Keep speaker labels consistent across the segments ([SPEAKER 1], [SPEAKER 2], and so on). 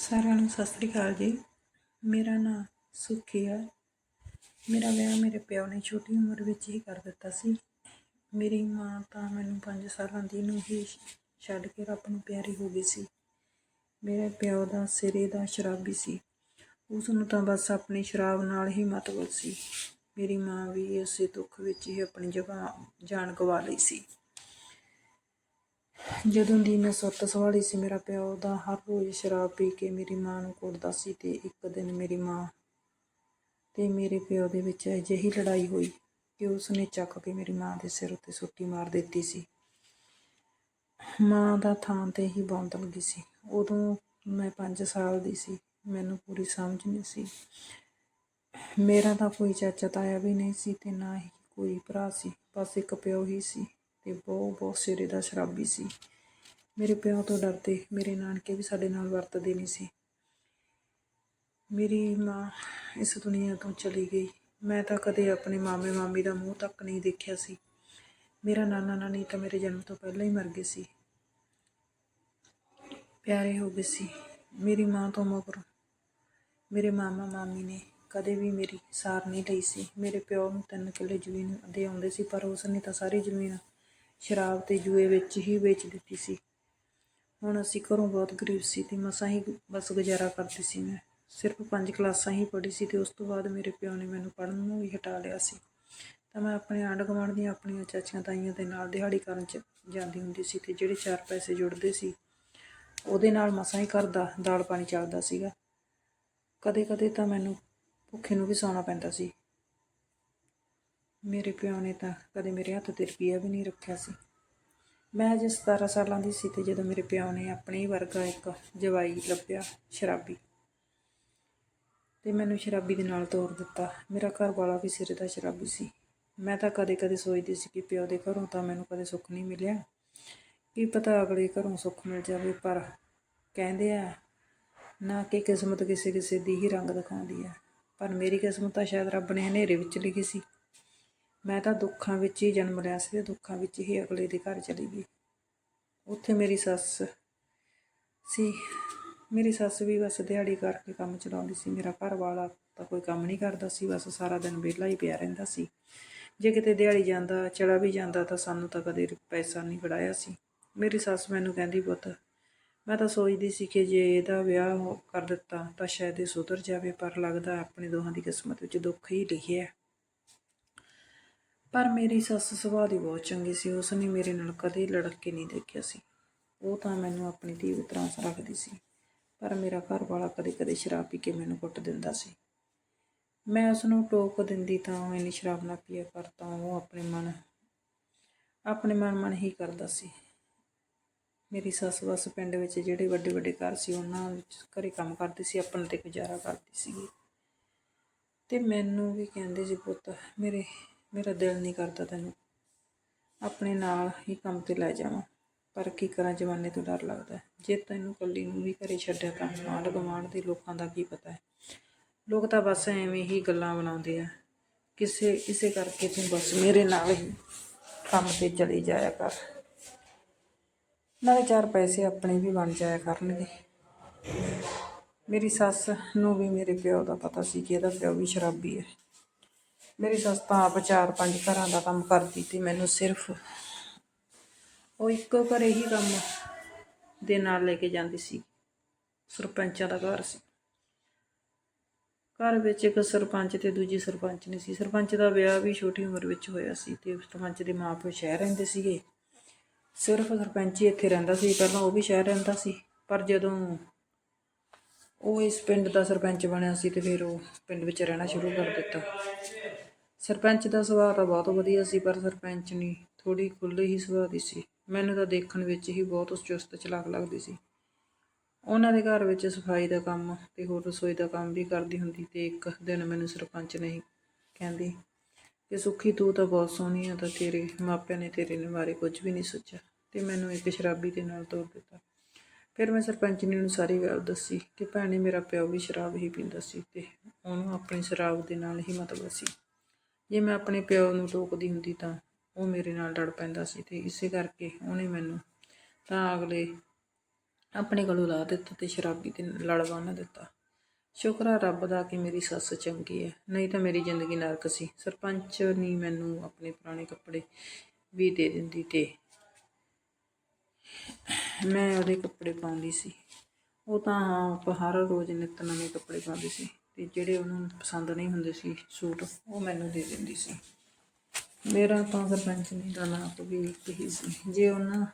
[SPEAKER 1] ਸਾਰਿਆਂ ਨੂੰ ਸਤਿ ਸ੍ਰੀ ਅਕਾਲ ਜੀ। ਮੇਰਾ ਨਾਮ ਸੁਖੀ ਹੈ ਮੇਰਾ ਵਿਆਹ ਮੇਰੇ ਪਿਓ ਨੇ ਛੋਟੀ ਉਮਰ ਵਿੱਚ ਹੀ ਕਰ ਦਿੱਤਾ ਸੀ। ਮੇਰੀ ਮਾਂ ਤਾਂ ਮੈਨੂੰ 5 ਸਾਲਾਂ ਦੀ ਨੂੰ ਹੀ ਛੱਡ ਕੇ ਰੱਬ ਨੂੰ ਪਿਆਰੀ ਹੋ ਗਈ ਸੀ। ਮੇਰੇ ਪਿਓ ਦਾ ਸਿਰੇ ਦਾ ਸ਼ਰਾਬੀ ਸੀ। ਉਸ ਨੂੰ ਤਾਂ ਬਸ ਆਪਣੀ ਸ਼ਰਾਬ ਨਾਲ ਹੀ ਮਤਲਬ ਸੀ। ਮੇਰੀ ਮਾਂ ਵੀ ਇਸੇ ਦੁੱਖ ਵਿੱਚ ਹੀ ਆਪਣੀ ਜਗ੍ਹਾ ਜਾਨ ਗਵਾ ਲਈ ਸੀ। ਜਦੋਂ ਦੀ ਮੈਂ ਸੁੱਤ ਸੰਭਾਲੀ ਸੀ, ਮੇਰਾ ਪਿਓ ਦਾ ਹਰ ਰੋਜ਼ ਸ਼ਰਾਬ ਪੀ ਕੇ ਮੇਰੀ ਮਾਂ ਨੂੰ ਕੁੱਟਦਾ ਸੀ ਤੇ ਇੱਕ ਦਿਨ ਮੇਰੀ ਮਾਂ ਤੇ ਮੇਰੇ ਪਿਓ ਦੇ ਵਿੱਚ ਅਜਿਹੀ ਲੜਾਈ ਹੋਈ ਕਿ ਉਸ ਨੇ ਚੱਕ ਕੇ ਮੇਰੀ ਮਾਂ ਦੇ ਸਿਰ ਉੱਤੇ ਸੁੱਟੀ ਮਾਰ ਦਿੱਤੀ ਸੀ। ਮਾਂ ਦਾ ਥਾਂ ਤੇ ਹੀ ਬੌਂਦਲ ਲੱਗੀ ਸੀ। ਉਦੋਂ ਮੈਂ 5 ਸਾਲ ਦੀ ਸੀ, ਮੈਨੂੰ ਪੂਰੀ ਸਮਝ ਨਹੀਂ ਸੀ। ਮੇਰਾ ਤਾਂ ਕੋਈ ਚਾਚਾ ਤਾਇਆ ਵੀ ਨਹੀਂ ਸੀ ਤੇ ਨਾ ਹੀ ਕੋਈ ਭਰਾ ਸੀ, ਬਸ ਇੱਕ ਪਿਓ ਹੀ ਸੀ। ਅਤੇ ਬਹੁਤ ਬਹੁਤ ਸਿਰੇ ਦਾ ਸ਼ਰਾਬੀ ਸੀ। ਮੇਰੇ ਪਿਓ ਤੋਂ ਡਰਦੇ, ਮੇਰੇ ਨਾਨਕੇ ਵੀ ਸਾਡੇ ਨਾਲ ਵਰਤਦੇ ਨਹੀਂ ਸੀ। ਮੇਰੀ ਮਾਂ ਇਸ ਦੁਨੀਆ ਤੋਂ ਚਲੀ ਗਈ। ਮੈਂ ਤਾਂ ਕਦੇ ਆਪਣੇ ਮਾਮੇ, ਮਾਮੀ ਦਾ ਮੂੰਹ ਤੱਕ ਨਹੀਂ ਦੇਖਿਆ ਸੀ। ਮੇਰਾ ਨਾਨਾ, ਨਾਨੀ ਤਾਂ ਮੇਰੇ ਜਨਮ ਤੋਂ ਪਹਿਲਾਂ ਹੀ ਮਰ ਗਏ ਸੀ। ਪਿਆਰੇ ਹੋ ਗਏ ਸੀ। ਮੇਰੀ ਮਾਂ ਤੋਂ ਮਗਰੋਂ ਮੇਰੇ ਮਾਮਾ, ਮਾਮੀ ਨੇ ਕਦੇ ਵੀ ਮੇਰੀ ਸਾਰ ਨਹੀਂ ਲਈ ਸੀ। ਮੇਰੇ ਪਿਓ ਨੂੰ ਤਿੰਨ ਕਿੱਲੇ ਜ਼ਮੀਨ ਦੇ ਆਉਂਦੇ ਸੀ, ਪਰ ਉਸ ਨੇ ਤਾਂ ਸਾਰੀ ਜ਼ਮੀਨ ਸ਼ਰਾਬ ਤੇ ਜੂਏ ਵਿੱਚ ਹੀ ਵੇਚ ਦਿੱਤੀ ਸੀ। ਹੁਣ ਅਸੀਂ ਘਰੋਂ ਬਹੁਤ ਗਰੀਬ ਸੀ ਤੇ ਮਸਾਂ ਹੀ ਬਸ ਗੁਜ਼ਾਰਾ ਕਰਦੀ ਸੀ ਮੈਂ। ਸਿਰਫ ਪੰਜ ਕਲਾਸਾਂ ਹੀ ਪੜ੍ਹੀ ਸੀ ਤੇ ਉਸ ਤੋਂ ਬਾਅਦ ਮੇਰੇ ਪਿਓ ਨੇ ਮੈਨੂੰ ਪੜ੍ਹਨ ਨੂੰ ਵੀ ਹਟਾ ਲਿਆ ਸੀ। ਤਾਂ ਮੈਂ ਆਪਣੇ ਆਂਢ ਗੁਆਂਢ ਦੀਆਂ ਆਪਣੀਆਂ ਚਾਚੀਆਂ ਤਾਈਆਂ ਦੇ ਨਾਲ ਦਿਹਾੜੀ ਕਰਨ ਚ ਜਾਂਦੀ ਹੁੰਦੀ ਸੀ ਤੇ ਜਿਹੜੇ ਚਾਰ ਪੈਸੇ ਜੁੜਦੇ ਸੀ, ਉਹਦੇ ਨਾਲ ਮਸਾਂ ਹੀ ਘਰ ਦਾ ਦਾਲ ਪਾਣੀ ਚੱਲਦਾ ਸੀਗਾ। ਕਦੇ ਕਦੇ ਤਾਂ ਮੈਨੂੰ ਭੁੱਖੇ ਨੂੰ ਵੀ ਸੌਣਾ ਪੈਂਦਾ ਸੀ। ਮੇਰੇ ਪਿਓ ਨੇ ਤਾਂ ਕਦੇ ਮੇਰੇ ਹੱਥ ਤੇ ਰੁਪਈਆ ਵੀ ਨਹੀਂ ਰੱਖਿਆ ਸੀ। ਮੈਂ ਅਜੇ 17 ਸਾਲਾਂ ਦੀ ਸੀ ਤੇ ਜਦੋਂ ਮੇਰੇ ਪਿਓ ਨੇ ਆਪਣੇ ਹੀ ਵਰਗਾ ਇੱਕ ਜਵਾਈ ਲੱਭਿਆ, ਸ਼ਰਾਬੀ। ਤੇ ਮੈਨੂੰ ਸ਼ਰਾਬੀ ਦੇ ਨਾਲ ਤੋਰ ਦਿੱਤਾ। ਮੇਰਾ ਘਰ ਵਾਲਾ ਵੀ ਸਿਰੇ ਦਾ ਸ਼ਰਾਬੀ ਸੀ। ਮੈਂ ਤਾਂ ਕਦੇ ਕਦੇ ਸੋਚਦੀ ਸੀ ਕਿ ਪਿਓ ਦੇ ਘਰੋਂ ਤਾਂ ਮੈਨੂੰ ਕਦੇ ਸੁੱਖ ਨਹੀਂ ਮਿਲਿਆ। ਕੀ ਪਤਾ ਅਗਲੇ ਘਰੋਂ ਸੁੱਖ ਮਿਲ ਜਾਵੇ, ਪਰ ਕਹਿੰਦੇ ਆ, ਨਾ ਕਿ ਕਿਸਮਤ ਕਿਸੇ ਕਿਸੇ ਦੀ ਹੀ ਰੰਗ ਦਿਖਾਉਂਦੀ ਹੈ ਪਰ ਮੇਰੀ ਕਿਸਮਤ ਤਾਂ ਸ਼ਾਇਦ ਰੱਬ ਨੇ ਹਨੇਰੇ ਵਿੱਚ ਲਿਖੀ ਸੀ। ਮੈਂ ਤਾਂ ਦੁੱਖਾਂ ਵਿੱਚ ਹੀ ਜਨਮ ਲਿਆ ਸੀ ਤੇ ਦੁੱਖਾਂ ਵਿੱਚ ਹੀ ਅਗਲੇ ਦੇ ਘਰ ਚਲੀ ਗਈ। ਉੱਥੇ ਮੇਰੀ ਸੱਸ ਸੀ। ਮੇਰੀ ਸੱਸ ਵੀ ਬਸ ਦਿਹਾੜੀ ਕਰਕੇ ਕੰਮ ਚਲਾਉਂਦੀ ਸੀ। ਮੇਰਾ ਘਰ ਵਾਲਾ ਤਾਂ ਕੋਈ ਕੰਮ ਨਹੀਂ ਕਰਦਾ ਸੀ। ਬਸ ਸਾਰਾ ਦਿਨ ਵਿਹਲਾ ਹੀ ਪਿਆ ਰਹਿੰਦਾ ਸੀ। ਜੇ ਕਿਤੇ ਦਿਹਾੜੀ ਜਾਂਦਾ, ਚਲਾ ਵੀ ਜਾਂਦਾ ਤਾਂ ਸਾਨੂੰ ਤਾਂ ਕਦੇ ਪੈਸਾ ਨਹੀਂ ਫੜਾਇਆ ਸੀ। ਮੇਰੀ ਸੱਸ ਮੈਨੂੰ ਕਹਿੰਦੀ, ਪੁੱਤ, ਮੈਂ ਤਾਂ ਸੋਚਦੀ ਸੀ ਕਿ ਜੇ ਇਹਦਾ ਵਿਆਹ ਹੋ- ਕਰ ਦਿੱਤਾ ਤਾਂ ਸ਼ਾਇਦ ਇਹ ਸੁਧਰ ਜਾਵੇ, ਪਰ ਲੱਗਦਾ ਆਪਣੇ ਦੋਹਾਂ ਦੀ ਕਿਸਮਤ ਵਿੱਚ ਦੁੱਖ ਹੀ ਲਿਖਿਆ ਪਰ ਮੇਰੀ ਸੱਸ ਸੁਭਾਅ ਦੀ ਬਹੁਤ ਚੰਗੀ ਸੀ ਉਸ ਨੇ ਮੇਰੇ ਨਾਲ ਕਦੇ ਲੜਕ ਕੇ ਨਹੀਂ ਦੇਖਿਆ ਸੀ। ਉਹ ਤਾਂ ਮੈਨੂੰ ਆਪਣੀ ਧੀ ਦੀ ਤਰ੍ਹਾਂ ਰੱਖਦੀ ਸੀ, ਪਰ ਮੇਰਾ ਘਰ ਵਾਲਾ ਕਦੇ ਕਦੇ ਸ਼ਰਾਬ ਪੀ ਕੇ ਮੈਨੂੰ ਕੁੱਟ ਦਿੰਦਾ ਸੀ। ਮੈਂ ਉਸ ਨੂੰ ਟੋਕ ਦਿੰਦੀ ਤਾਂ ਉਹ ਇੰਨੀ ਸ਼ਰਾਬ ਨਾ ਪੀਆ ਕਰ ਤਾਂ ਉਹ ਆਪਣੇ ਮਨ ਆਪਣੇ ਮਨ ਮਨ ਹੀ ਕਰਦਾ ਸੀ। ਮੇਰੀ ਸੱਸ ਬਸ ਪਿੰਡ ਵਿੱਚ ਜਿਹੜੇ ਵੱਡੇ ਵੱਡੇ ਘਰ ਸੀ, ਉਹਨਾਂ ਵਿੱਚ ਘਰੇ ਕੰਮ ਕਰਦੀ ਸੀ, ਆਪਣਾ ਤੇ ਗੁਜ਼ਾਰਾ ਕਰਦੀ ਸੀ ਤੇ ਮੈਨੂੰ ਵੀ ਕਹਿੰਦੇ ਸੀ, ਪੁੱਤ, ਮੇਰੇ ਮੇਰਾ ਦਿਲ ਨਹੀਂ ਕਰਦਾ ਤੈਨੂੰ। ਆਪਣੇ ਨਾਲ ਹੀ ਕੰਮ ਤੇ ਲੈ ਜਾਵਾਂ। ਪਰ ਕੀ ਕਰਾਂ, ਜਵਾਨੇ ਤੋਂ ਡਰ ਲੱਗਦਾ ਜੇ ਤੈਨੂੰ ਕੱਲੀ ਨੂੰ ਵੀ ਘਰੇ ਛੱਡਿਆ ਤਾਂ ਆਂਢ ਗੁਆਂਢ ਦੇ ਲੋਕਾਂ ਦਾ ਕੀ ਪਤਾ ਹੈ। ਲੋਕ ਤਾਂ ਬਸ ਐਵੇਂ ਹੀ ਗੱਲਾਂ ਬਣਾਉਂਦੇ ਆ। ਕਿਸੇ, ਇਸੇ ਕਰਕੇ ਤੂੰ ਬਸ ਮੇਰੇ ਨਾਲ ਹੀ ਕੰਮ ਤੇ ਚਲੀ ਜਾਇਆ ਕਰ। ਨਾਲੇ ਚਾਰ ਪੈਸੇ ਆਪਣੇ ਵੀ ਬਣ ਜਾਇਆ ਕਰਨਗੇ। ਮੇਰੀ ਸੱਸ ਨੂੰ ਵੀ ਮੇਰੇ ਪਿਓ ਦਾ ਪਤਾ ਸੀ ਕਿ ਇਹਦਾ ਪਿਓ ਵੀ ਸ਼ਰਾਬੀ ਹੈ। ਮੇਰੀ ਸੱਸ ਤਾਂ ਆਪ ਚਾਰ ਪੰਜ ਘਰਾਂ ਦਾ ਕੰਮ ਕਰਦੀ ਤੇ ਮੈਨੂੰ ਸਿਰਫ ਉਹ ਇੱਕੋ ਘਰੇ ਹੀ ਕੰਮ ਦੇ ਨਾਲ ਲੈ ਕੇ ਜਾਂਦੀ ਸੀ। ਸਰਪੰਚਾਂ ਦਾ ਘਰ ਸੀ। ਘਰ ਵਿੱਚ ਇੱਕ ਸਰਪੰਚ ਤੇ ਦੂਜੀ ਸਰਪੰਚ ਨਹੀਂ ਸੀ। ਸਰਪੰਚ ਦਾ ਵਿਆਹ ਵੀ ਛੋਟੀ ਉਮਰ ਵਿੱਚ ਹੋਇਆ ਸੀ ਤੇ ਸਰਪੰਚ ਦੇ ਮਾਪੇ ਸ਼ਹਿਰ ਰਹਿੰਦੇ ਸੀਗੇ। ਸਿਰਫ ਸਰਪੰਚ ਹੀ ਇੱਥੇ ਰਹਿੰਦਾ ਸੀ। ਪਹਿਲਾਂ ਉਹ ਵੀ ਸ਼ਹਿਰ ਰਹਿੰਦਾ ਸੀ। ਪਰ ਜਦੋਂ ਉਹ ਇਸ ਪਿੰਡ ਦਾ ਸਰਪੰਚ ਬਣਿਆ ਸੀ ਤੇ ਫਿਰ ਉਹ ਪਿੰਡ ਵਿੱਚ ਰਹਿਣਾ ਸ਼ੁਰੂ ਕਰ ਦਿੱਤਾ। ਸਰਪੰਚ ਦਾ ਸੁਭਾਅ ਤਾਂ ਬਹੁਤ ਵਧੀਆ ਸੀ, ਪਰ ਸਰਪੰਚ ਨਹੀਂ ਥੋੜੀ ਖੁੱਲ੍ਹੇ ਹੀ ਸੁਭਾਅ ਦੀ ਸੀ। ਮੈਨੂੰ ਤਾਂ ਦੇਖਣ ਵਿੱਚ ਹੀ ਬਹੁਤ ਚੁਸਤ ਚਲਾਕ ਲੱਗਦੀ ਸੀ। ਉਹਨਾਂ ਦੇ ਘਰ ਵਿੱਚ ਸਫ਼ਾਈ ਦਾ ਕੰਮ ਤੇ ਹੋਰ ਰਸੋਈ ਦਾ ਕੰਮ ਵੀ ਕਰਦੀ ਹੁੰਦੀ ਤੇ ਇੱਕ ਦਿਨ ਮੈਨੂੰ ਸਰਪੰਚ ਨੇ ਕਹਿੰਦੀ ਕਿ, ਸੁੱਖੀ, ਤੂੰ ਤਾਂ ਬਹੁਤ ਸੋਹਣੀ ਆ, ਤਾਂ ਤੇਰੇ ਮਾਪਿਆਂ ਨੇ ਤੇਰੇ ਨੇ ਬਾਰੇ ਕੁਝ ਵੀ ਨਹੀਂ ਸੋਚਿਆ। ਤੇ ਮੈਨੂੰ ਇੱਕ ਸ਼ਰਾਬੀ ਦੇ ਨਾਲ ਤੋੜ ਦਿੱਤਾ। ਫਿਰ ਮੈਂ ਸਰਪੰਚਨੀ ਨੂੰ ਸਾਰੀ ਗੱਲ ਦੱਸੀ ਕਿ, ਭੈਣੇ, ਮੇਰਾ ਪਿਓ ਵੀ ਸ਼ਰਾਬ ਹੀ ਪੀਂਦਾ ਸੀ ਤੇ ਉਹਨੂੰ ਆਪਣੀ ਸ਼ਰਾਬ ਦੇ ਨਾਲ ਹੀ ਮਤਲਬ ਸੀ। ਜੇ ਮੈਂ ਆਪਣੇ ਪਿਓ ਨੂੰ ਟੋਕਦੀ ਹੁੰਦੀ ਤਾਂ ਉਹ ਮੇਰੇ ਨਾਲ ਲੜ ਪੈਂਦਾ ਸੀ ਤੇ ਇਸੇ ਕਰਕੇ ਉਹਨੇ ਮੈਨੂੰ ਤਾਂ ਅਗਲੇ ਆਪਣੇ ਕੋਲੋਂ ਲਾ ਦਿੱਤਾ ਤੇ ਸ਼ਰਾਬੀ ਤੇ ਲੜ ਬੰਨ੍ਹ ਦਿੱਤਾ। ਸ਼ੁਕਰ ਆ ਰੱਬ ਦਾ ਕਿ ਮੇਰੀ ਸੱਸ ਚੰਗੀ ਹੈ, ਨਹੀਂ ਤਾਂ ਮੇਰੀ ਜ਼ਿੰਦਗੀ ਨਰਕ ਸੀ। ਸਰਪੰਚ ਨਹੀਂ ਮੈਨੂੰ ਆਪਣੇ ਪੁਰਾਣੇ ਕੱਪੜੇ ਵੀ ਦੇ ਦਿੰਦੀ ਤੇ ਮੈਂ ਉਹਦੇ ਕੱਪੜੇ ਪਾਉਂਦੀ ਸੀ। ਉਹ ਤਾਂ ਆਪ ਹਰ ਰੋਜ਼ ਨਿੱਤ ਨਵੇਂ ਕੱਪੜੇ ਪਾਉਂਦੀ ਸੀ। ਤੇ ਜਿਹੜੇ ਉਹਨੂੰ ਪਸੰਦ ਨਹੀਂ ਹੁੰਦੇ ਸੀ ਸੂਟ, ਉਹ ਮੈਨੂੰ ਦੇ ਦਿੰਦੀ ਸੀ। ਮੇਰਾ ਤਾਂ ਸਰਪੰਚ ਨਹੀਂ ਦਾ ਨਾਪ ਵੀ ਇੱਕ ਹੀ ਸੀ। ਜੇ ਉਹਨਾਂ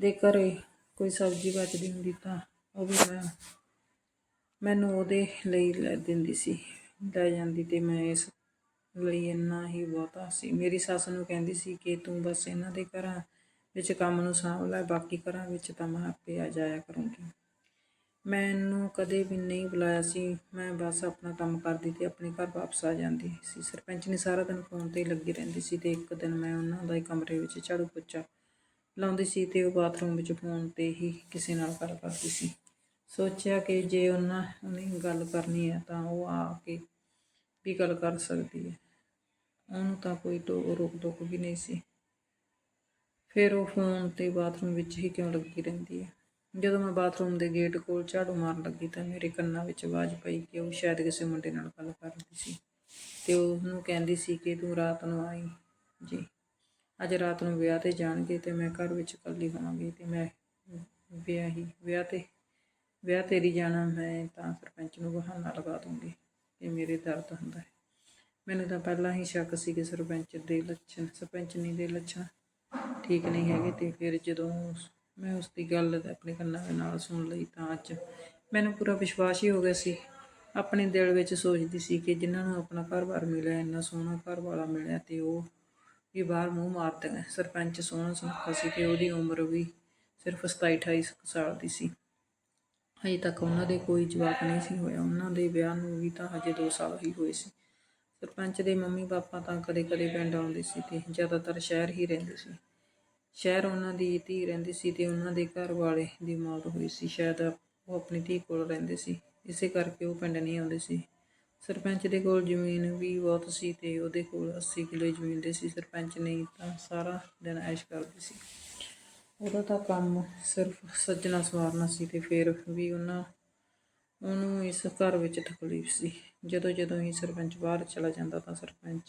[SPEAKER 1] ਦੇ ਘਰੇ ਕੋਈ ਸਬਜ਼ੀ ਬਚਦੀ ਹੁੰਦੀ ਤਾਂ ਉਹ ਵੀ ਮੈਂ, ਮੈਨੂੰ ਉਹਦੇ ਲਈ ਲੈ ਦਿੰਦੀ ਸੀ। ਲੈ ਜਾਂਦੀ ਤੇ ਮੈਂ ਇਸ ਲਈ ਇੰਨਾ ਹੀ ਬਹੁਤਾ ਸੀ। ਮੇਰੀ ਸੱਸ ਨੂੰ ਕਹਿੰਦੀ ਸੀ ਕਿ ਤੂੰ ਬਸ ਇਹਨਾਂ ਦੇ ਘਰਾਂ ਵਿੱਚ ਕੰਮ ਨੂੰ ਸਾਂਭ ਲੈ, ਬਾਕੀ ਘਰਾਂ ਵਿੱਚ ਤਾਂ ਮੈਂ ਆਪੇ ਆ ਜਾਇਆ ਕਰੂੰਗੀ। ਮੈਨੂੰ ਕਦੇ ਵੀ ਨਹੀਂ ਬੁਲਾਇਆ ਸੀ। ਮੈਂ ਬਸ ਆਪਣਾ ਕੰਮ ਕਰਦੀ ਅਤੇ ਆਪਣੇ ਘਰ ਵਾਪਸ ਆ ਜਾਂਦੀ ਸੀ। ਸਰਪੰਚ ਨੇ ਸਾਰਾ ਦਿਨ ਫੋਨ ਤੇ ਲੱਗੀ ਰਹਿੰਦੀ ਸੀ ਅਤੇ ਇੱਕ ਦਿਨ ਮੈਂ ਉਹਨਾਂ ਦਾ ਹੀ ਕਮਰੇ ਵਿੱਚ ਝਾੜੂ ਪੋਚਾ ਲਾਉਂਦੀ ਸੀ ਅਤੇ ਉਹ ਬਾਥਰੂਮ ਵਿੱਚ ਫੋਨ ਤੇ ਹੀ ਕਿਸੇ ਨਾਲ ਗੱਲ ਕਰਦੀ ਸੀ। ਸੋਚਿਆ ਕਿ ਜੇ ਉਹਨਾਂ ਨੇ ਗੱਲ ਕਰਨੀ ਹੈ ਤਾਂ ਉਹ ਆ ਕੇ ਵੀ ਗੱਲ ਕਰ ਸਕਦੀ ਹੈ। ਉਹਨੂੰ ਤਾਂ ਕੋਈ ਟੋ ਰੋਕ ਟੋਕ ਵੀ ਨਹੀਂ ਸੀ। ਫਿਰ ਉਹ ਫੋਨ ਤੇ ਬਾਥਰੂਮ ਵਿੱਚ ਹੀ ਕਿਉਂ ਲੱਗੀ ਰਹਿੰਦੀ ਹੈ? ਜਦੋਂ ਮੈਂ ਬਾਥਰੂਮ ਦੇ ਗੇਟ ਕੋਲ ਝਾੜੂ ਮਾਰਨ ਲੱਗੀ ਤਾਂ ਮੇਰੇ ਕੰਨਾਂ ਵਿੱਚ ਆਵਾਜ਼ ਪਈ ਕਿ ਉਹ ਸ਼ਾਇਦ ਕਿਸੇ ਮੁੰਡੇ ਨਾਲ ਗੱਲ ਕਰ ਰਹੀ ਸੀ। ਤੇ ਉਹਨੂੰ ਕਹਿੰਦੀ ਸੀ ਕਿ ਤੂੰ ਰਾਤ ਨੂੰ ਆਈ। ਜੀ। ਅੱਜ ਰਾਤ ਨੂੰ ਵਿਆਹ ਤੇ ਜਾਣਗੇ ਤੇ ਮੈਂ ਘਰ ਵਿੱਚ ਇਕੱਲੀ ਹੋਵਾਂਗੀ ਤੇ ਮੈਂ ਵਿਆਹ ਹੀ ਵਿਆਹ ਤੇ ਵਿਆਹ ਤੇਰੀ ਜਾਣਾ ਮੈਂ ਤਾਂ ਸਰਪੰਚ ਨੂੰ ਬਹਾਨਾ ਲਗਾ ਦੂੰਗੀ ਕਿ ਮੇਰੇ ਦਰਦ ਹੁੰਦਾ ਹੈ। ਮੈਨੂੰ ਤਾਂ ਪਹਿਲਾਂ ਹੀ ਸ਼ੱਕ ਸੀ ਕਿ ਸਰਪੰਚ ਦੇ ਲੱਛਣ ਸਰਪੰਚਨੀ ਦੇ ਲੱਛਣ ਠੀਕ ਨਹੀਂ ਹੈਗੇ ਤੇ ਫਿਰ ਜਦੋਂ ਮੈਂ ਉਸ ਦੀ ਗੱਲ ਆਪਣੇ ਕੰਨਾਂ ਦੇ ਨਾਲ ਸੁਣ ਲਈ ਤਾਂ ਅੱਜ। ਮੈਨੂੰ ਪੂਰਾ ਵਿਸ਼ਵਾਸ ਹੀ ਹੋ ਗਿਆ ਸੀ। ਆਪਣੇ ਦਿਲ ਵਿੱਚ ਸੋਚਦੀ ਸੀ ਕਿ ਜਿਨ੍ਹਾਂ ਨੂੰ ਆਪਣਾ ਘਰ-ਬਾਰ ਮਿਲਿਆ, ਇੰਨਾ ਸੋਹਣਾ ਘਰ ਵਾਲਾ ਮਿਲਿਆ ਤੇ ਉਹ ਵੀ ਬਾਹਰ ਮੂੰਹ ਮਾਰਦੇ ਨੇ। ਸਰਪੰਚ ਸੋਹਣਾ ਸੁਨੱਖਾ ਸੀ ਤੇ ਉਹਦੀ ਉਮਰ ਵੀ ਸਿਰਫ 27 28 ਸਾਲ ਦੀ ਸੀ। ਹਜੇ ਤੱਕ ਉਹਨਾਂ ਦੇ ਕੋਈ ਜਵਾਬ ਨਹੀਂ ਸੀ ਹੋਇਆ। ਉਹਨਾਂ ਦੇ ਵਿਆਹ ਨੂੰ ਵੀ ਤਾਂ ਹਜੇ 2 ਸਾਲ ਹੀ ਹੋਏ ਸੀ। ਸਰਪੰਚ ਦੇ ਮੰਮੀ ਪਾਪਾ ਤਾਂ ਕਦੇ-ਕਦੇ ਪਿੰਡ ਆਉਂਦੇ ਸੀ ਤੇ ਜ਼ਿਆਦਾਤਰ ਸ਼ਹਿਰ ਹੀ ਰਹਿੰਦੇ ਸੀ। ਸ਼ਹਿਰ ਉਹਨਾਂ ਦੀ ਧੀ ਰਹਿੰਦੀ ਸੀ ਤੇ ਉਹਨਾਂ ਦੇ ਘਰ ਵਾਲੇ ਦੀ ਮੌਤ ਹੋਈ ਸੀ। ਸ਼ਾਇਦ ਉਹ ਆਪਣੀ ਧੀ ਕੋਲ ਰਹਿੰਦੇ ਸੀ। ਇਸੇ ਕਰਕੇ ਉਹ ਪਿੰਡ ਨਹੀਂ ਆਉਂਦੇ ਸੀ। ਸਰਪੰਚ ਦੇ ਕੋਲ ਜ਼ਮੀਨ ਵੀ ਬਹੁਤ ਸੀ ਤੇ ਉਹਦੇ ਕੋਲ 80 ਕਿੱਲੇ ਜ਼ਮੀਨ ਦੇ ਸੀ। ਸਰਪੰਚ ਨਹੀਂ ਤਾਂ ਸਾਰਾ ਦਿਨ ਐਸ਼ ਕਰਦੇ ਸੀ। ਉਹਦਾ ਤਾਂ ਕੰਮ ਸਿਰਫ ਸੱਜਣਾ ਸਵਾਰਨਾ ਸੀ ਤੇ ਫਿਰ ਵੀ ਉਹਨਾਂ, ਉਹਨੂੰ ਇਸ ਘਰ ਵਿੱਚ ਤਕਲੀਫ ਸੀ। ਜਦੋਂ ਜਦੋਂ ਹੀ ਸਰਪੰਚ ਬਾਹਰ ਚਲਾ ਜਾਂਦਾ ਤਾਂ ਸਰਪੰਚ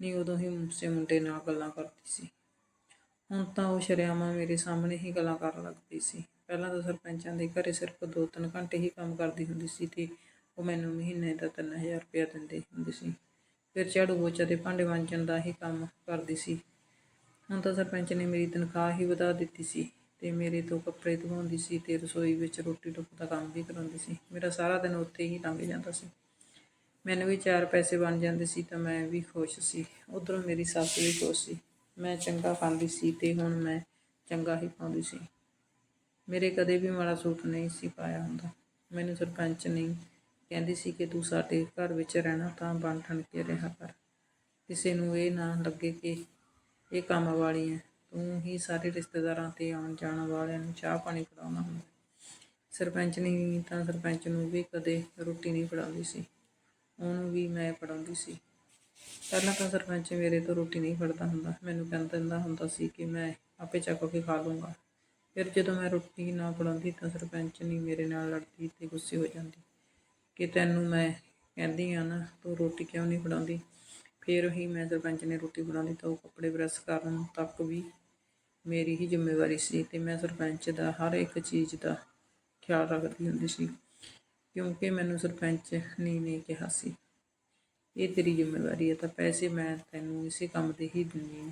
[SPEAKER 1] ਨਹੀਂ ਉਦੋਂ ਹੀ ਮੁੰਸੇ ਮੁੰਡੇ ਨਾਲ ਗੱਲਾਂ ਕਰਦੀ ਸੀ। ਹੁਣ ਤਾਂ ਉਹ ਸ਼ਰਿਆਮਾ ਮੇਰੇ ਸਾਹਮਣੇ ਹੀ ਗੱਲਾਂ ਕਰਨ ਲੱਗ ਪਈ ਸੀ। ਪਹਿਲਾਂ ਤਾਂ ਸਰਪੰਚਾਂ ਦੇ ਘਰੇ ਸਿਰਫ 2-3 ਘੰਟੇ ਹੀ ਕੰਮ ਕਰਦੀ ਹੁੰਦੀ ਸੀ ਤੇ ਉਹ ਮੈਨੂੰ ਮਹੀਨੇ ਦਾ 3000 ਰੁਪਇਆ ਦਿੰਦੇ ਹੁੰਦੇ ਸੀ। ਫਿਰ ਝਾੜੂ ਪੋਚਾ ਤੇ ਭਾਂਡੇ ਮਾਂਜਣ ਦਾ ਹੀ ਕੰਮ ਕਰਦੀ ਸੀ। ਹੁਣ ਤਾਂ ਸਰਪੰਚ ਨੇ ਮੇਰੀ ਤਨਖਾਹ ਹੀ ਵਧਾ ਦਿੱਤੀ ਸੀ ਤੇ ਮੇਰੇ ਤੋਂ ਕੱਪੜੇ ਧਵਾਉਂਦੀ ਸੀ ਤੇ ਰਸੋਈ ਵਿੱਚ ਰੋਟੀ ਟੁੱਕ ਦਾ ਕੰਮ ਵੀ ਕਰਾਉਂਦੀ ਸੀ। ਮੇਰਾ ਸਾਰਾ ਦਿਨ ਉੱਥੇ ਹੀ ਲੰਘ ਜਾਂਦਾ ਸੀ। ਮੈਨੂੰ ਵੀ ਚਾਰ ਪੈਸੇ ਬਣ ਜਾਂਦੇ ਸੀ ਤਾਂ ਮੈਂ ਵੀ ਖੁਸ਼ ਸੀ। ਉਧਰੋਂ ਮੇਰੀ ਸੱਸ ਵੀ ਖੁਸ਼ ਸੀ। ਮੈਂ ਚੰਗਾ ਪਾਉਂਦੀ ਸੀ ਤੇ ਹੁਣ ਮੈਂ ਚੰਗਾ ਹੀ ਪਾਉਂਦੀ ਸੀ। ਮੇਰੇ ਕਦੇ ਵੀ ਮਾੜਾ ਸੂਟ ਨਹੀਂ ਸੀ ਪਾਇਆ ਹੁੰਦਾ। ਮੈਨੂੰ ਸਰਪੰਚ ਨਹੀਂ ਕਹਿੰਦੀ ਸੀ ਕਿ ਤੂੰ ਸਾਡੇ ਘਰ ਵਿੱਚ ਰਹਿਣਾ ਤਾਂ ਬਣ ਠਣ ਕੇ ਰਿਹਾ ਕਰ। ਕਿਸੇ ਨੂੰ ਇਹ ਨਾ ਲੱਗੇ ਕਿ ਇਹ ਕੰਮ ਵਾਲੀ ਹੈ। ਤੂੰ ਹੀ ਸਾਰੇ ਰਿਸ਼ਤੇਦਾਰਾਂ ਤੇ ਆਉਣ ਜਾਣ ਵਾਲਿਆਂ ਨੂੰ ਚਾਹ ਪਾਣੀ ਫੜਾਉਣਾ ਹੁੰਦਾ। ਸਰਪੰਚ ਨਹੀਂ ਤਾਂ ਸਰਪੰਚ ਨੂੰ ਵੀ ਕਦੇ ਰੋਟੀ ਨਹੀਂ ਫੜਾਉਂਦੀ ਸੀ। ਉਹਨੂੰ ਵੀ ਮੈਂ ਫੜਾਉਂਦੀ ਸੀ। ਪਹਿਲਾਂ ਤਾਂ ਸਰਪੰਚ ਮੇਰੇ ਤੋਂ ਰੋਟੀ ਨਹੀਂ ਫੜਦਾ ਹੁੰਦਾ। ਮੈਨੂੰ ਕਹਿੰਦਾ ਦਿੰਦਾ ਹੁੰਦਾ ਸੀ ਕਿ ਮੈਂ ਆਪੇ ਚੱਕ ਕੇ ਖਾ ਲੂੰਗਾ। ਫਿਰ ਜਦੋਂ ਮੈਂ ਰੋਟੀ ਨਾ ਫੜਾਉਂਦੀ ਤਾਂ ਸਰਪੰਚ ਨਹੀਂ ਮੇਰੇ ਨਾਲ ਲੜਦੀ ਤੇ ਗੁੱਸੇ ਹੋ ਜਾਂਦੀ। ਕਿ ਤੈਨੂੰ ਮੈਂ ਕਹਿੰਦੀ ਆ ਨਾ, ਤੂੰ ਰੋਟੀ ਕਿਉਂ ਨਹੀਂ ਫੜਾਉਂਦੀ ਫਿਰ ਹੀ ਮੈਂ ਸਰਪੰਚ ਨੇ ਰੋਟੀ ਬਣਾਉਂਦੀ ਤਾਂ ਉਹ ਕੱਪੜੇ ਪ੍ਰੈਸ ਕਰਨ ਤੱਕ ਵੀ ਮੇਰੀ ਹੀ ਜ਼ਿੰਮੇਵਾਰੀ ਸੀ ਤੇ ਮੈਂ ਸਰਪੰਚ ਦਾ ਹਰ ਇੱਕ ਚੀਜ਼ ਦਾ ਖਿਆਲ ਰੱਖਦੀ ਹੁੰਦੀ ਸੀ। ਕਿਉਂਕਿ ਮੈਨੂੰ ਸਰਪੰਚ ਨੇ ਨੇ ਕਿਹਾ ਸੀ। ਇਹ ਤੇਰੀ ਜ਼ਿੰਮੇਵਾਰੀ ਹੈ, ਤਾਂ ਪੈਸੇ ਮੈਂ ਤੈਨੂੰ ਇਸੇ ਕੰਮ ਤੇ ਹੀ ਦਿੰਦੀ ਹਾਂ।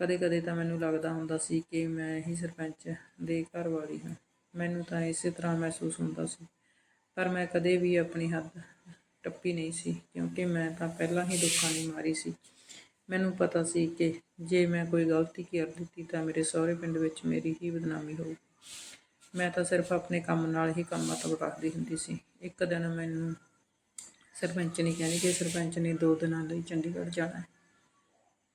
[SPEAKER 1] ਕਦੇ ਕਦੇ ਤਾਂ ਮੈਨੂੰ ਲੱਗਦਾ ਹੁੰਦਾ ਸੀ ਕਿ ਮੈਂ ਹੀ ਸਰਪੰਚ ਦੇ ਘਰ ਵਾਲੀ ਹਾਂ। ਮੈਨੂੰ ਤਾਂ ਇਸੇ ਤਰ੍ਹਾਂ ਮਹਿਸੂਸ ਹੁੰਦਾ ਸੀ। ਪਰ ਮੈਂ ਕਦੇ ਵੀ ਆਪਣੀ ਹੱਦ ਟੱਪੀ ਨਹੀਂ ਸੀ, ਕਿਉਂਕਿ ਮੈਂ ਤਾਂ ਪਹਿਲਾਂ ਹੀ ਦੁੱਖਾਂ ਦੀ ਮਾਰੀ ਸੀ। ਮੈਨੂੰ ਪਤਾ ਸੀ ਕਿ ਜੇ ਮੈਂ ਕੋਈ ਗਲਤੀ ਕਰ ਦਿੱਤੀ ਤਾਂ ਮੇਰੇ ਸਹੁਰੇ ਪਿੰਡ ਵਿੱਚ ਮੇਰੀ ਹੀ ਬਦਨਾਮੀ ਹੋਊਗੀ। ਮੈਂ ਤਾਂ ਸਿਰਫ ਆਪਣੇ ਕੰਮ ਨਾਲ ਹੀ ਕੰਮ ਮਤਲਬ ਰੱਖਦੀ ਹੁੰਦੀ ਸੀ। ਇੱਕ ਦਿਨ ਮੈਨੂੰ ਸਰਪੰਚ ਨੇ ਕਹਿੰਦੀ ਕਿ ਸਰਪੰਚ ਨੇ ਦੋ ਦਿਨਾਂ ਲਈ ਚੰਡੀਗੜ੍ਹ ਜਾਣਾ ਹੈ।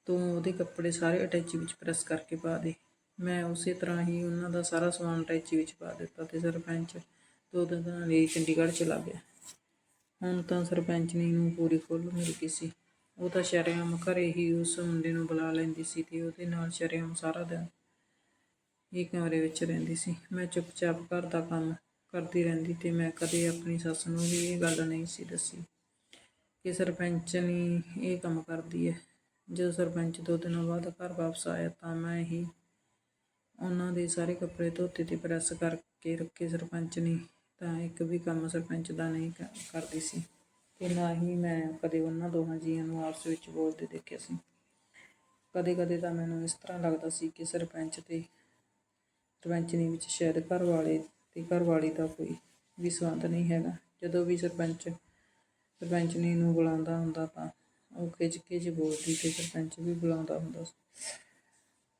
[SPEAKER 1] ਤੂੰ ਉਹਦੇ ਕੱਪੜੇ ਸਾਰੇ ਅਟੈਚੀ ਵਿੱਚ ਪ੍ਰੈਸ ਕਰਕੇ ਪਾ ਦੇ। ਮੈਂ ਉਸੇ ਤਰ੍ਹਾਂ ਹੀ ਉਹਨਾਂ ਦਾ ਸਾਰਾ ਸਮਾਨ ਅਟੈਚੀ ਵਿੱਚ ਪਾ ਦਿੱਤਾ ਤੇ ਸਰਪੰਚ ਦੋ ਦਿਨਾਂ ਲਈ ਚੰਡੀਗੜ੍ਹ ਚਲਾ ਗਿਆ। ਹੁਣ ਤਾਂ ਸਰਪੰਚ ਨੇ ਨੂੰ ਪੂਰੀ ਖੁੱਲ੍ਹ ਮਿਲ ਗਈ ਸੀ। ਉਹ ਤਾਂ ਸ਼ਰੇਆਮ ਘਰੇ ਹੀ ਉਸ ਮੁੰਡੇ ਨੂੰ ਬੁਲਾ ਲੈਂਦੀ ਸੀ ਤੇ ਉਹਦੇ ਨਾਲ ਸ਼ਰੇਆਮ ਸਾਰਾ ਦਿਨ ਹੀ ਕਮਰੇ ਵਿੱਚ ਰਹਿੰਦੀ ਸੀ। ਮੈਂ ਚੁੱਪਚਾਪ ਘਰ ਦਾ ਕੰਮ ਕਰਦੀ ਰਹਿੰਦੀ ਤੇ ਮੈਂ ਕਦੇ ਆਪਣੀ ਸੱਸ ਨੂੰ ਵੀ ਇਹ ਗੱਲ ਨਹੀਂ ਸੀ ਦੱਸੀ। ਕਿ ਸਰਪੰਚ ਨੇ ਇਹ ਕੰਮ ਕਰਦੀ ਹੈ ਜਦੋਂ ਸਰਪੰਚ ਦੋ ਦਿਨਾਂ ਬਾਅਦ ਘਰ ਵਾਪਸ ਆਇਆ ਤਾਂ ਮੈਂ ਹੀ ਉਹਨਾਂ ਦੇ ਸਾਰੇ ਕੱਪੜੇ ਧੋਤੇ ਤੇ ਪ੍ਰੈਸ ਕਰਕੇ ਰੱਖੇ ਸਰਪੰਚ ਨੇ। ਤਾਂ ਇੱਕ ਵੀ ਕੰਮ ਸਰਪੰਚ ਦਾ ਨਹੀਂ ਕਰਦੀ ਸੀ ਤੇ ਨਾ ਹੀ ਮੈਂ ਕਦੇ ਉਹਨਾਂ ਦੋਹਾਂ ਜੀਆਂ ਨੂੰ ਆਪਸ ਵਿੱਚ ਬੋਲਦੇ ਦੇਖਿਆ ਸੀ। ਕਦੇ ਕਦੇ ਤਾਂ ਮੈਨੂੰ ਇਸ ਤਰ੍ਹਾਂ ਲੱਗਦਾ ਸੀ ਕਿ ਸਰਪੰਚ ਤੇ ਸਰਪੰਚਨੀ ਵਿੱਚ ਸ਼ਾਇਦ ਘਰ ਵਾਲੇ ਤੇ ਘਰ ਵਾਲੀ ਦਾ ਕੋਈ ਵੀ ਸੰਬੰਧ ਨਹੀਂ ਹੈਗਾ। ਜਦੋਂ ਵੀ ਸਰਪੰਚ ਸਰਪੰਚਨੀ ਨੂੰ ਬੁਲਾਉਂਦਾ ਹੁੰਦਾ ਤਾਂ ਉਹ ਖਿੱਚ ਕੇ ਜਿਹੀ ਬੋਲਦੀ ਤੇ ਸਰਪੰਚ ਵੀ ਬੁਲਾਉਂਦਾ ਹੁੰਦਾ ਸੀ।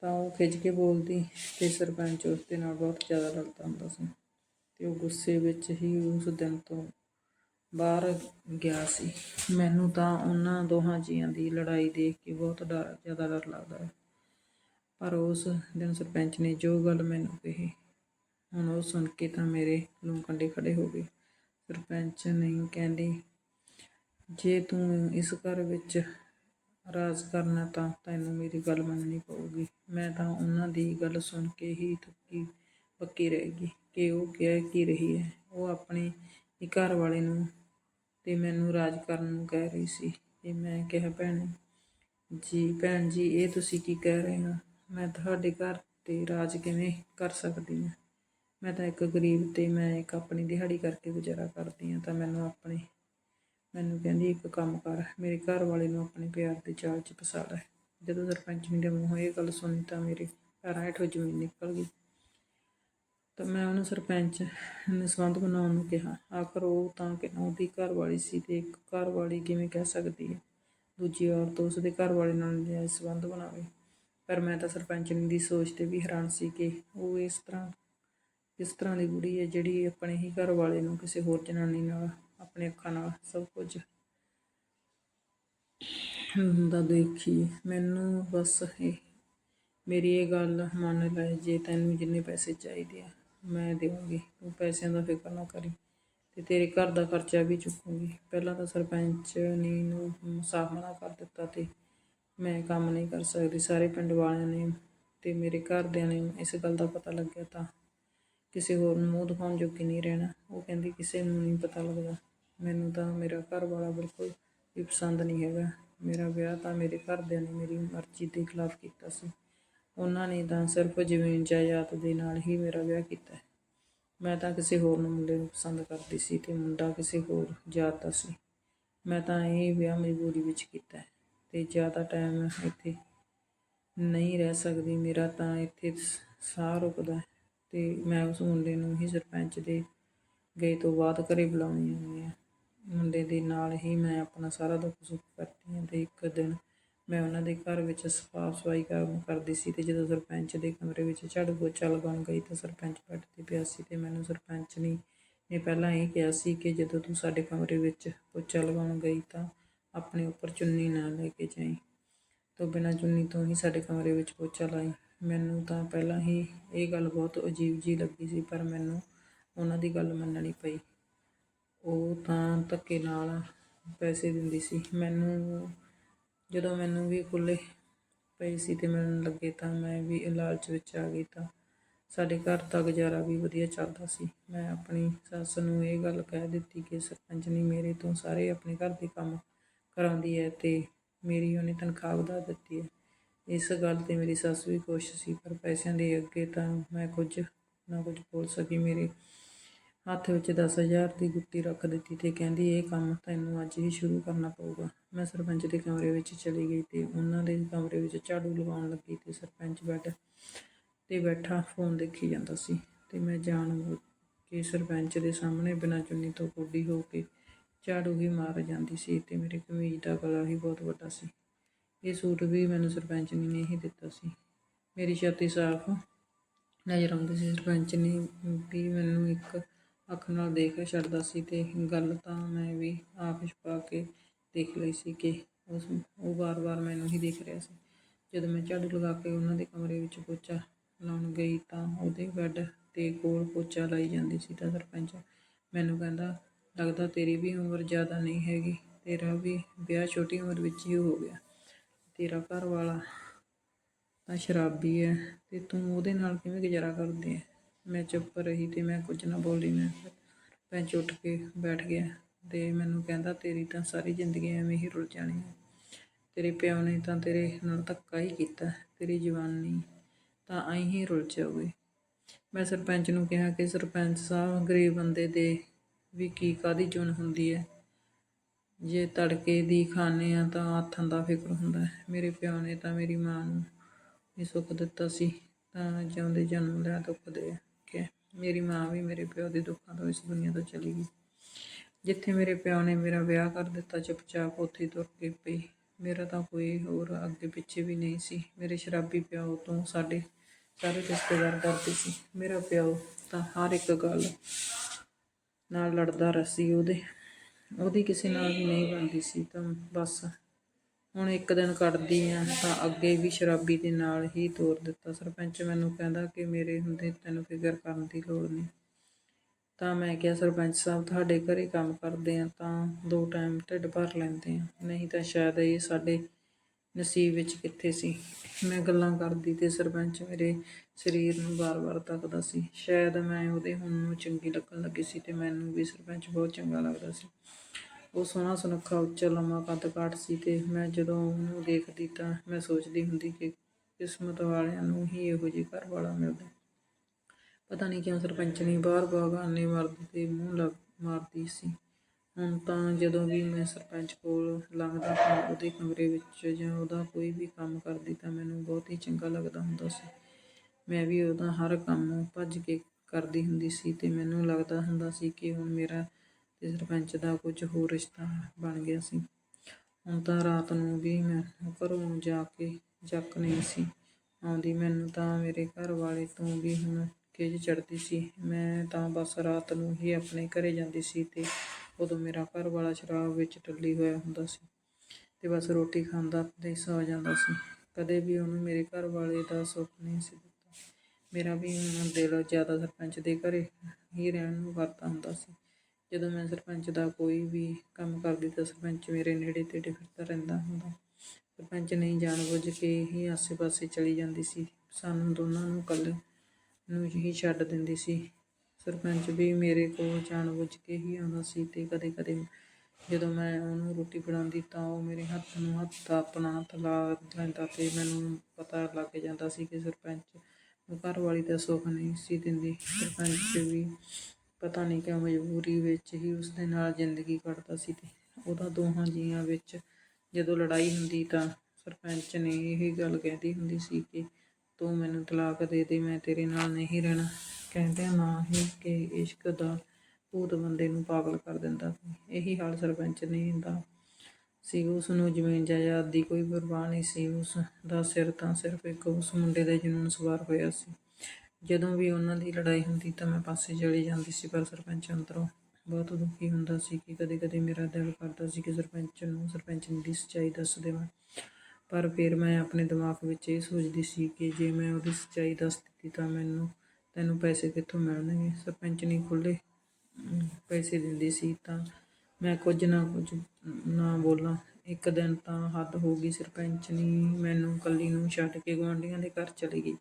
[SPEAKER 1] ਤਾਂ ਉਹ ਖਿੱਚ ਕੇ ਬੋਲਦੀ ਤੇ ਸਰਪੰਚ ਉਸ ਦੇ ਨਾਲ ਬਹੁਤ ਜ਼ਿਆਦਾ ਲੜਦਾ ਹੁੰਦਾ ਸੀ ਤੇ ਉਹ ਗੁੱਸੇ ਵਿੱਚ ਹੀ ਉਸ ਦਿਨ ਤੋਂ ਬਾਹਰ ਗਿਆ ਸੀ। ਮੈਨੂੰ ਤਾਂ ਉਹਨਾਂ ਦੋਹਾਂ ਜੀਆਂ ਦੀ ਲੜਾਈ ਦੇਖ ਕੇ ਬਹੁਤ ਡਰ, ਜ਼ਿਆਦਾ ਡਰ ਲੱਗਦਾ ਹੈ। ਪਰ ਉਸ ਦਿਨ ਸਰਪੰਚ ਨੇ ਜੋ ਗੱਲ ਮੈਨੂੰ ਕਹੀ, ਹੁਣ ਉਹ ਸੁਣ ਕੇ ਤਾਂ ਮੇਰੇ ਲੂੰ ਕੰਡੇ ਖੜੇ ਹੋ ਗਏ। ਸਰਪੰਚ ਨਹੀਂ ਕਹਿੰਦੀ ਜੇ ਤੂੰ ਇਸ ਘਰ ਵਿੱਚ ਰਾਜ ਕਰਨਾ ਤਾਂ ਤੈਨੂੰ ਮੇਰੀ ਗੱਲ ਮੰਨਣੀ ਪਊਗੀ। ਮੈਂ ਤਾਂ ਉਹਨਾਂ ਦੀ ਗੱਲ ਸੁਣ ਕੇ ਹੀ ਥੱਕੀ ਪੱਕੀ ਰਹੇਗੀ ਕਿ ਉਹ ਕਹਿ ਕੀ ਰਹੀ ਹੈ। ਉਹ ਆਪਣੇ ਹੀ ਘਰ ਵਾਲੇ ਨੂੰ ਤੇ ਮੈਨੂੰ ਰਾਜ ਕਰਨ ਨੂੰ ਕਹਿ ਰਹੀ ਸੀ ਤੇ ਮੈਂ ਕਿਹਾ, ਭੈਣ ਜੀ ਭੈਣ ਜੀ, ਇਹ ਤੁਸੀਂ ਕੀ ਕਹਿ ਰਹੇ ਹੋ? ਮੈਂ ਤੁਹਾਡੇ ਘਰ ਤੇ ਰਾਜ ਕਿਵੇਂ ਕਰ ਸਕਦੀ ਹਾਂ? ਮੈਂ ਤਾਂ ਇੱਕ ਗਰੀਬ ਤੇ ਮੈਂ ਇੱਕ ਆਪਣੀ ਦਿਹਾੜੀ ਕਰਕੇ ਗੁਜ਼ਾਰਾ ਕਰਦੀ ਹਾਂ ਤਾਂ ਮੈਨੂੰ ਆਪਣੇ ਮੈਨੂੰ ਕਹਿੰਦੀ, ਇੱਕ ਕੰਮ ਕਰ, ਮੇਰੇ ਘਰ ਵਾਲੇ ਨੂੰ ਆਪਣੇ ਪਿਆਰ ਦੇ ਜਾਲ 'ਚ ਫਸਾ ਲੈ। ਜਦੋਂ ਸਰਪੰਚਨੀ ਦੇ ਮੂੰਹੋਂ ਇਹ ਗੱਲ ਸੁਣੀ ਤਾਂ ਮੇਰੇ ਪੈਰਾਂ ਹੇਠੋਂ ਜ਼ਮੀਨ ਨਿਕਲ ਗਈ। ਤਾਂ ਮੈਂ ਉਹਨੂੰ ਸਰਪੰਚ ਨੇ ਸੰਬੰਧ ਬਣਾਉਣ ਨੂੰ ਕਿਹਾ। ਆਖਰ ਉਹ ਤਾਂ ਕਿ ਉਹਦੀ ਘਰ ਵਾਲੀ ਸੀ ਤੇ ਇੱਕ ਘਰ ਵਾਲੀ ਕਿਵੇਂ ਕਹਿ ਸਕਦੀ ਹੈ? ਦੂਜੀ ਔਰਤ ਉਸ ਦੇ ਘਰ ਵਾਲੇ ਨਾਲ ਨਜਾਇਜ਼ ਸੰਬੰਧ ਬਣਾਵੇ। ਪਰ ਮੈਂ ਤਾਂ ਸਰਪੰਚਨੀ ਦੀ ਸੋਚ ਤੇ ਵੀ ਹੈਰਾਨ ਸੀ ਕਿ ਉਹ ਇਸ ਤਰ੍ਹਾਂ ਇਸ ਤਰ੍ਹਾਂ ਦੀ ਬੁੜੀ ਹੈ ਜਿਹੜੀ ਆਪਣੇ ਹੀ ਘਰ ਵਾਲੇ ਨੂੰ ਕਿਸੇ ਹੋਰ ਜਨਾਨੀ ਨਾਲ ਆਪਣੇ ਅੱਖਾਂ ਨਾਲ ਸਭ ਕੁਝ। ਹੁੰਦਾ ਦੇਖੀ, ਮੈਨੂੰ ਬਸ ਇਹ, ਮੇਰੀ ਇਹ ਗੱਲ ਮੰਨ ਲੈ, ਜੇ ਤੈਨੂੰ ਜਿੰਨੇ ਪੈਸੇ ਚਾਹੀਦੇ ਆ, ਮੈਂ ਦੇਵਾਂਗੀ। ਤੂੰ ਪੈਸਿਆਂ ਦਾ ਫਿਕਰ ਨਾ ਕਰੀ ਤੇ ਤੇਰੇ ਘਰ ਦਾ ਖਰਚਾ ਵੀ ਚੁੱਕੂਗੀ। ਪਹਿਲਾਂ ਤਾਂ ਸਰਪੰਚ ਨੇ ਨੂੰ ਸਾਫ਼ ਮਨਾ ਕਰ ਦਿੱਤਾ ਤੇ ਮੈਂ ਕੰਮ ਨਹੀਂ ਕਰ ਸਕਦੀ। ਸਾਰੇ ਪਿੰਡ ਵਾਲਿਆਂ ਨੇ ਤੇ ਮੇਰੇ ਘਰਦਿਆਂ ਨੇ ਇਸ ਗੱਲ ਦਾ ਪਤਾ ਲੱਗਿਆ ਤਾਂ ਕਿਸੇ ਹੋਰ ਨੂੰ ਮੂੰਹ ਦਿਖਾਉਣ ਜੋਗੀ ਨਹੀਂ ਰਹਿਣਾ। ਉਹ ਕਹਿੰਦੀ, ਕਿਸੇ ਨੂੰ ਨਹੀਂ ਪਤਾ ਲੱਗਦਾ। ਮੈਨੂੰ ਤਾਂ ਮੇਰਾ ਘਰ ਵਾਲਾ ਬਿਲਕੁਲ ਵੀ ਪਸੰਦ ਨਹੀਂ ਹੈਗਾ। ਮੇਰਾ ਵਿਆਹ ਤਾਂ ਮੇਰੇ ਘਰਦਿਆਂ ਨੇ ਮੇਰੀ ਮਰਜ਼ੀ ਦੇ ਖਿਲਾਫ ਕੀਤਾ ਸੀ। ਉਹਨਾਂ ਨੇ ਤਾਂ ਸਿਰਫ ਜ਼ਮੀਨ ਜਾਇਦਾਦ ਦੇ ਨਾਲ ਹੀ ਮੇਰਾ ਵਿਆਹ ਕੀਤਾ ਮੈਂ ਤਾਂ ਕਿਸੇ ਹੋਰ ਨੂੰ ਮੁੰਡੇ ਨੂੰ ਪਸੰਦ ਕਰਦੀ ਸੀ ਤੇ ਮੁੰਡਾ ਕਿਸੇ ਹੋਰ ਜਾਤ ਦਾ ਸੀ। ਮੈਂ ਤਾਂ ਇਹ ਵਿਆਹ ਮਜਬੂਰੀ ਵਿੱਚ ਕੀਤਾ ਹੈ ਤੇ ਜ਼ਿਆਦਾ ਟਾਈਮ ਇੱਥੇ ਨਹੀਂ ਰਹਿ ਸਕਦੀ। ਮੇਰਾ ਤਾਂ ਇੱਥੇ ਸਾਹ ਰੁਕਦਾ ਤੇ ਮੈਂ ਉਸ ਮੁੰਡੇ ਨੂੰ ਹੀ ਸਰਪੰਚ ਦੇ ਗਏ ਤੋਂ ਬਾਅਦ ਘਰੇ ਬੁਲਾਉਣੀ ਹੁੰਦੀ ਹਾਂ। ਮੁੰਡੇ ਦੇ ਨਾਲ ਹੀ ਮੈਂ ਆਪਣਾ ਸਾਰਾ ਦੁੱਖ ਸੁੱਖ ਕਰਦੀ ਹਾਂ ਤੇ ਇੱਕ ਦਿਨ ਮੈਂ ਉਹਨਾਂ ਦੇ ਘਰ ਵਿੱਚ ਸਾਫ਼ ਸਫ਼ਾਈ ਕੰਮ ਕਰਦੀ ਸੀ ਤੇ ਜਦੋਂ ਸਰਪੰਚ ਦੇ ਕਮਰੇ ਵਿੱਚ ਝਾੜੂ ਪੋਚਾ ਲਗਾਉਣ ਗਈ ਤਾਂ ਸਰਪੰਚ ਬੈੱਡ ਤੇ ਪਿਆ ਸੀ ਤੇ ਮੈਨੂੰ ਸਰਪੰਚ ਨੇ ਨੇ ਪਹਿਲਾਂ ਇਹ ਕਿਹਾ ਸੀ ਕਿ ਜਦੋਂ ਤੂੰ ਸਾਡੇ ਕਮਰੇ ਵਿੱਚ ਪੋਚਾ ਲਗਾਉਣ ਗਈ ਤਾਂ ਆਪਣੇ ਉੱਪਰ ਚੁੰਨੀ ਨਾ ਲੈ ਕੇ ਜਾਈਂ। ਤੋਂ ਬਿਨਾਂ ਚੁੰਨੀ ਤੋਂ ਹੀ ਸਾਡੇ ਕਮਰੇ ਵਿੱਚ ਪੋਚਾ ਲਾਈ। ਮੈਨੂੰ ਤਾਂ ਪਹਿਲਾਂ ਹੀ ਇਹ ਗੱਲ ਬਹੁਤ ਅਜੀਬ ਜੀ ਲੱਗੀ ਸੀ, ਪਰ ਮੈਨੂੰ ਉਹਨਾਂ ਦੀ ਗੱਲ ਮੰਨਣੀ ਪਈ। ਉਹ ਤਾਂ ਧੱਕੇ ਨਾਲ ਪੈਸੇ ਦਿੰਦੀ ਸੀ। ਮੈਨੂੰ ਜਦੋਂ ਮੈਨੂੰ ਵੀ ਖੁੱਲੇ ਪਏ ਸੀ ਤੇ ਮੈਨੂੰ ਲੱਗੇ ਤਾਂ ਮੈਂ ਵੀ ਇਹ ਲਾਲਚ ਵਿੱਚ ਆ ਗਈ ਤਾਂ ਸਾਡੇ ਘਰ ਦਾ ਗੁਜ਼ਾਰਾ ਵੀ ਵਧੀਆ ਚੱਲਦਾ ਸੀ। ਮੈਂ ਆਪਣੀ ਸੱਸ ਨੂੰ ਇਹ ਗੱਲ ਕਹਿ ਦਿੱਤੀ ਕਿ ਸਰਪੰਚ ਨੇ ਮੇਰੇ ਤੋਂ ਸਾਰੇ ਆਪਣੇ ਘਰ ਦੇ ਕੰਮ ਕਰਾਉਂਦੀ ਹੈ ਤੇ ਮੇਰੀ ਉਹਨੇ ਤਨਖਾਹ ਵਧਾ ਦਿੱਤੀ ਹੈ। ਇਸ ਗੱਲ ਤੇ ਮੇਰੀ ਸੱਸ ਵੀ ਖੁਸ਼ ਸੀ, ਪਰ ਪੈਸਿਆਂ ਦੇ ਅੱਗੇ ਤਾਂ ਮੈਂ ਕੁਝ ਨਾ ਕੁਝ ਬੋਲ ਸਕੀ। ਮੇਰੇ ਹੱਥ ਵਿੱਚ 10000 ਦੀ ਗੁੱਟੀ ਰੱਖ ਦਿੱਤੀ ਤੇ ਕਹਿੰਦੀ, ਇਹ ਕੰਮ ਤੈਨੂੰ ਅੱਜ ਹੀ ਸ਼ੁਰੂ ਕਰਨਾ ਪਊਗਾ। ਮੈਂ ਸਰਪੰਚ ਦੇ ਕਮਰੇ ਵਿੱਚ ਚਲੀ ਗਈ ਤੇ ਉਹਨਾਂ ਦੇ ਕਮਰੇ ਵਿੱਚ ਝਾੜੂ ਲਗਾਉਣ ਲੱਗੀ ਤੇ ਸਰਪੰਚ ਬੈੱਡ ਤੇ ਬੈਠਾ, ਫੋਨ ਦੇਖੀ ਜਾਂਦਾ ਸੀ ਤੇ ਮੈਂ ਜਾਣ ਬੁੱਝ ਕੇ ਸਰਪੰਚ ਦੇ ਸਾਹਮਣੇ ਬਿਨਾਂ ਚੁੰਨੀ ਤੋਂ ਕੋਡੀ ਹੋ ਕੇ ਝਾੜੂ ਹੀ ਮਾਰ ਜਾਂਦੀ ਸੀ ਤੇ ਮੇਰੇ ਕਮੀਜ਼ ਦਾ ਗਲਾ ਹੀ ਬਹੁਤ ਵੱਡਾ ਸੀ। ਇਹ ਸੂਟ ਵੀ ਮੈਨੂੰ ਸਰਪੰਚ ਨੇ ਹੀ ਦਿੱਤਾ ਸੀ। ਮੇਰੀ ਛਾਤੀ ਸਾਫ਼ ਨਜ਼ਰ ਆਉਂਦੀ ਸੀ। ਸਰਪੰਚ ਨੇ ਵੀ ਮੈਨੂੰ ਇੱਕ ਅੱਖ ਨਾਲ ਦੇਖ ਛੱਡਦਾ ਸੀ ਤੇ ਗੱਲ ਤਾਂ ਮੈਂ ਵੀ ਆਪ ਛੁਪਾ ਕੇ ਦੇਖ ਲਈ ਸੀ ਕਿ ਉਸ ਉਹ ਵਾਰ-ਵਾਰ ਮੈਨੂੰ ਹੀ ਦੇਖ ਰਿਹਾ ਸੀ। ਜਦੋਂ ਮੈਂ ਝਾੜੂ ਲਗਾ ਕੇ ਉਹਨਾਂ ਦੇ ਕਮਰੇ ਵਿੱਚ ਪੋਚਾ ਲਾਉਣ ਗਈ ਤਾਂ ਉਹਦੇ ਬੈੱਡ ਤੇ ਕੋਲ ਪੋਚਾ ਲਾਈ ਜਾਂਦੀ ਸੀ ਤਾਂ ਸਰਪੰਚ ਮੈਨੂੰ ਕਹਿੰਦਾ, ਲੱਗਦਾ ਤੇਰੀ ਵੀ ਉਮਰ ਜ਼ਿਆਦਾ ਨਹੀਂ ਹੈਗੀ, ਤੇਰਾ ਵੀ ਵਿਆਹ ਛੋਟੀ ਉਮਰ ਵਿੱਚ ਹੀ ਹੋ ਗਿਆ। ਤੇਰਾ ਘਰ ਵਾਲਾ ਤਾਂ ਸ਼ਰਾਬੀ ਹੈ ਤੇ ਤੂੰ ਉਹਦੇ ਨਾਲ ਕਿਵੇਂ ਗੁਜ਼ਾਰਾ ਕਰਦੀ ਹੈ ਮੈਂ ਚੁੱਪ ਰਹੀ ਤੇ ਮੈਂ ਕੁਝ ਨਾ ਬੋਲੀ, ਮੈਂ ਪੈਂਚ ਉੱਠ ਕੇ ਬੈਠ ਗਿਆ ਤੇ ਮੈਨੂੰ ਕਹਿੰਦਾ, ਤੇਰੀ ਤਾਂ ਸਾਰੀ ਜ਼ਿੰਦਗੀ ਐਵੇਂ ਹੀ ਰੁਲ ਜਾਣੀ ਹੈ ਤੇਰੇ ਪਿਓ ਨੇ ਤਾਂ ਤੇਰੇ ਨਾਲ ਧੱਕਾ ਹੀ ਕੀਤਾ, ਤੇਰੀ ਜਵਾਨੀ ਤਾਂ ਐਂ ਹੀ ਰੁਲ ਜਾਊਗੀ। ਮੈਂ ਸਰਪੰਚ ਨੂੰ ਕਿਹਾ ਕਿ ਸਰਪੰਚ ਸਾਹਿਬ, ਗਰੀਬ ਬੰਦੇ ਦੇ ਵੀ ਕੀ ਕਾਦੀ ਚੁਣ ਹੁੰਦੀ ਹੈ ਜੇ ਤੜਕੇ ਦੀ ਖਾਣੇ ਆ ਤਾਂ ਹੱਥਾਂ ਦਾ ਫਿਕਰ ਹੁੰਦਾ ਹੈ। ਮੇਰੇ ਪਿਓ ਨੇ ਤਾਂ ਮੇਰੀ ਮਾਂ ਨੂੰ ਵੀ ਸੁੱਖ ਦਿੱਤਾ ਸੀ, ਤਾਂ ਜਿਉਂਦੇ ਜਨਮ ਲਿਆ ਦੁੱਖ ਦੇ ਕੇ ਮੇਰੀ ਮਾਂ ਵੀ ਮੇਰੇ ਪਿਓ ਦੇ ਦੁੱਖਾਂ ਤੋਂ ਇਸ ਦੁਨੀਆ ਤੋਂ ਚਲੀ ਗਈ। ਜਿੱਥੇ ਮੇਰੇ ਪਿਓ ਨੇ ਮੇਰਾ ਵਿਆਹ ਕਰ ਦਿੱਤਾ, ਚੁੱਪਚਾਪ ਉੱਥੇ ਹੀ ਤੁਰ ਕੇ ਪਈ। ਮੇਰਾ ਤਾਂ ਕੋਈ ਹੋਰ ਅੱਗੇ ਪਿੱਛੇ ਵੀ ਨਹੀਂ ਸੀ। ਮੇਰੇ ਸ਼ਰਾਬੀ ਪਿਓ ਤੋਂ ਸਾਡੇ ਸਾਰੇ ਰਿਸ਼ਤੇਦਾਰ ਡਰਦੇ ਸੀ। ਮੇਰਾ ਪਿਓ ਤਾਂ ਹਰ ਇੱਕ ਗੱਲ ਨਾਲ ਲੜਦਾ ਰਸੀ ਉਹਦੇ। ਉਹਦੀ ਕਿਸੇ ਨਾਲ ਵੀ ਨਹੀਂ ਬਣਦੀ ਸੀ ਤਾਂ ਬਸ ਹੁਣ ਇੱਕ ਦਿਨ ਕੱਢਦੀ ਆ ਤਾਂ ਅੱਗੇ ਵੀ ਸ਼ਰਾਬੀ ਦੇ ਨਾਲ ਹੀ ਤੋਰ ਦਿੱਤਾ। ਸਰਪੰਚ ਮੈਨੂੰ ਕਹਿੰਦਾ ਕਿ ਮੇਰੇ ਹੁੰਦੇ ਤੈਨੂੰ ਫਿਕਰ ਕਰਨ ਦੀ ਲੋੜ ਨਹੀਂ। ਤਾਂ ਮੈਂ ਕਿਹਾ, ਸਰਪੰਚ ਸਾਹਿਬ, ਤੁਹਾਡੇ ਘਰੇ ਕੰਮ ਕਰਦੇ ਆ ਤਾਂ ਦੋ ਟਾਈਮ ਢਿੱਡ ਭਰ ਲੈਂਦੇ ਆ। ਨਹੀਂ ਤਾਂ ਸ਼ਾਇਦ ਇਹ ਸਾਡੇ ਨਸੀਬ ਵਿੱਚ ਕਿੱਥੇ ਸੀ। ਮੈਂ ਗੱਲਾਂ ਕਰਦੀ ਤੇ ਸਰਪੰਚ ਮੇਰੇ ਸਰੀਰ ਨੂੰ ਵਾਰ-ਵਾਰ ਤੱਕਦਾ ਸੀ। ਸ਼ਾਇਦ ਮੈਂ ਉਹਦੇ ਹੁਣ ਨੂੰ ਚੰਗੀ ਲੱਗਣ ਲੱਗੀ ਸੀ ਤੇ ਮੈਨੂੰ ਵੀ ਸਰਪੰਚ ਬਹੁਤ ਚੰਗਾ ਲੱਗਦਾ ਸੀ। ਉਹ ਸੋਹਣਾ ਸੁਨੱਖਾ, ਉੱਚਾ, ਲੰਮਾ ਕੱਦ ਕਾਠ ਸੀ ਤੇ ਮੈਂ ਜਦੋਂ ਉਹਨੂੰ ਦੇਖਦੀ ਤਾਂ ਮੈਂ ਸੋਚਦੀ ਹੁੰਦੀ ਕਿ ਕਿਸਮਤ ਵਾਲਿਆਂ ਨੂੰ ਹੀ ਇਹੋ ਜਿਹੇ ਘਰ ਵਾਲਾ ਮਿਲਦਾ। ਪਤਾ ਨਹੀਂ ਕਿਉਂ ਸਰਪੰਚ ਨੇ ਬਾਰ ਬਾਗਾਨੇ ਮਰਦ ਤੇ ਮੂੰਹ ਲੱਗ ਮਾਰਦੀ ਸੀ। ਹੁਣ ਤਾਂ ਜਦੋਂ ਵੀ ਮੈਂ ਸਰਪੰਚ ਕੋਲ ਲੰਘਦਾ ਤਾਂ ਉਹਦੇ ਕਮਰੇ ਵਿੱਚ ਜਾਂ ਉਹਦਾ ਕੋਈ ਵੀ ਕੰਮ ਕਰਦੀ ਤਾਂ ਮੈਨੂੰ ਬਹੁਤ ਹੀ ਚੰਗਾ ਲੱਗਦਾ ਹੁੰਦਾ ਸੀ। ਮੈਂ ਵੀ ਉਹਦਾ ਹਰ ਕੰਮ ਭੱਜ ਕੇ ਕਰਦੀ ਹੁੰਦੀ ਸੀ ਤੇ ਮੈਨੂੰ ਲੱਗਦਾ ਹੁੰਦਾ ਸੀ ਕਿ ਹੁਣ ਮੇਰਾ ਤੇ ਸਰਪੰਚ ਦਾ ਕੁਝ ਹੋਰ ਰਿਸ਼ਤਾ ਬਣ ਗਿਆ ਸੀ। ਹੁਣ ਤਾਂ ਰਾਤ ਨੂੰ ਵੀ ਮੈਂ ਘਰੋਂ ਜਾ ਕੇ ਜੱਕ ਨਹੀਂ ਸੀ। ਆਉਂਦੀ ਮੈਨੂੰ ਤਾਂ ਮੇਰੇ ਘਰ ਵਾਲੇ ਤੋਂ ਵੀ ਹੁਣ ਖਿਝ ਚੜਦੀ ਸੀ। ਮੈਂ ਤਾਂ ਬਸ ਰਾਤ ਨੂੰ ਹੀ ਆਪਣੇ ਘਰੇ ਜਾਂਦੀ ਸੀ ਤੇ ਉਦੋਂ ਮੇਰਾ ਘਰ ਵਾਲਾ ਸ਼ਰਾਬ ਵਿੱਚ ਟੱਲੀ ਹੋਇਆ ਹੁੰਦਾ ਸੀ ਤੇ ਬਸ ਰੋਟੀ ਖਾਂਦਾ ਤੇ ਸੌ ਜਾਂਦਾ ਸੀ। ਕਦੇ ਵੀ ਉਹਨੂੰ ਮੇਰੇ ਘਰ ਵਾਲੇ ਦਾ ਸੁੱਖ ਨਹੀਂ ਸੀ ਦਿੱਤਾ। ਮੇਰਾ ਵੀ ਦਿਲ ਜ਼ਿਆਦਾ ਸਰਪੰਚ ਦੇ ਘਰੇ ਹੀ ਰਹਿਣ ਨੂੰ ਕਰਦਾ ਹੁੰਦਾ ਸੀ। ਜਦੋਂ ਮੈਂ ਸਰਪੰਚ ਦਾ ਕੋਈ ਵੀ ਕੰਮ ਕਰਦੀ ਤਾਂ ਸਰਪੰਚ ਮੇਰੇ ਨੇੜੇ ਤੇੜੇ ਫਿਰਦਾ ਰਹਿੰਦਾ ਹੁੰਦਾ। ਸਰਪੰਚ ਨਹੀਂ ਜਾਣ ਬੁੱਝ ਕੇ ਹੀ ਆਸੇ-ਪਾਸੇ ਚਲੀ ਜਾਂਦੀ ਸੀ। ਸਾਨੂੰ ਦੋਨਾਂ ਨੂੰ ਇਕੱਲੇ ਨੂੰ ਹੀ ਛੱਡ ਦਿੰਦੀ ਸੀ। ਸਰਪੰਚ ਵੀ ਮੇਰੇ ਕੋਲ ਜਾਣ ਬੁੱਝ ਕੇ ਹੀ ਆਉਂਦਾ ਸੀ ਤੇ ਕਦੇ-ਕਦੇ ਜਦੋਂ ਮੈਂ ਉਹਨੂੰ ਰੋਟੀ ਫੜਾਉਂਦੀ ਤਾਂ ਉਹ ਮੇਰੇ ਹੱਥ ਨੂੰ ਹੱਥ ਆਪਣਾ ਤਲਾ ਲੈਂਦਾ ਤੇ ਮੈਨੂੰ ਪਤਾ ਲੱਗ ਜਾਂਦਾ ਸੀ ਕਿ ਸਰਪੰਚ ਨੂੰ ਘਰ ਵਾਲੀ ਦਾ ਸੁੱਖ ਨਹੀਂ ਸੀ ਦਿੰਦੀ। ਸਰਪੰਚ ਵੀ ਪਤਾ ਨਹੀਂ ਕਿਉਂ ਮਜਬੂਰੀ ਵਿੱਚ ਹੀ ਉਸ ਦੇ ਨਾਲ ਜ਼ਿੰਦਗੀ ਕੱਟਦਾ ਸੀ ਤੇ ਉਹਦਾ ਦੋਹਾਂ ਜੀਆਂ ਵਿੱਚ ਜਦੋਂ ਲੜਾਈ ਹੁੰਦੀ ਤਾਂ ਸਰਪੰਚ ਨੇ ਇਹ ਗੱਲ ਕਹਿੰਦੀ ਹੁੰਦੀ ਸੀ ਕਿ ਤੂੰ ਮੈਨੂੰ ਤਲਾਕ ਦੇ ਦੇ, ਮੈਂ ਤੇਰੇ ਨਾਲ ਨਹੀਂ ਰਹਿਣਾ। ਕਹਿੰਦੇ ਨਾ ਹੀ ਕਿ ਇਸ਼ਕ ਦਾ ਭੂਤ ਬੰਦੇ ਨੂੰ ਪਾਗਲ ਕਰ ਦਿੰਦਾ ਸੀ। ਇਹੀ ਹਾਲ ਸਰਪੰਚ ਨੇ ਦਾ ਸੀ। ਉਸ ਨੂੰ ਜ਼ਮੀਨ ਜਾਇਦਾਦ ਦੀ ਕੋਈ ਪਰਵਾਹ ਨਹੀਂ ਸੀ। ਉਸ ਦਾ ਸਿਰ ਤਾਂ ਸਿਰਫ ਇੱਕ ਉਸ ਮੁੰਡੇ ਦੇ ਜਨੂੰਨ ਸਵਾਰ ਹੋਇਆ ਸੀ। ਜਦੋਂ ਵੀ ਉਹਨਾਂ ਦੀ ਲੜਾਈ ਹੁੰਦੀ ਤਾਂ ਮੈਂ ਪਾਸੇ ਚਲੀ ਜਾਂਦੀ ਸੀ, ਪਰ ਸਰਪੰਚ ਅੰਦਰੋਂ ਬਹੁਤ ਦੁਖੀ ਹੁੰਦਾ ਸੀ ਕਿ ਕਦੇ-ਕਦੇ ਮੇਰਾ ਦਿਲ ਕਰਦਾ ਸੀ ਕਿ ਸਰਪੰਚ ਨੂੰ, ਸਰਪੰਚ ਦੀ ਸੱਚਾਈ ਦੱਸ ਦੇਵਾਂ। ਪਰ ਫਿਰ ਮੈਂ ਆਪਣੇ ਦਿਮਾਗ ਵਿੱਚ ਇਹ ਸੋਚਦੀ ਸੀ ਕਿ ਜੇ ਮੈਂ ਉਹਦੀ ਸੱਚਾਈ ਦੱਸ ਦਿੱਤੀ ਤਾਂ ਮੈਨੂੰ, ਤੈਨੂੰ ਪੈਸੇ ਕਿੱਥੋਂ ਮਿਲਣਗੇ? ਸਰਪੰਚ ਨਹੀਂ ਖੁੱਲੇ ਪੈਸੇ ਦਿੰਦੀ ਸੀ ਤਾਂ ਮੈਂ ਕੁਝ ਨਾ ਕੁਝ ਨਾ ਬੋਲਾਂ। ਇੱਕ ਦਿਨ ਤਾਂ ਹੱਦ ਹੋ ਗਈ, ਸਰਪੰਚ ਨਹੀਂ ਮੈਨੂੰ ਕੱਲੀ ਨੂੰ ਛੱਡ ਕੇ ਗੁਆਂਢੀਆਂ ਦੇ ਘਰ ਚਲੀ ਗਈ।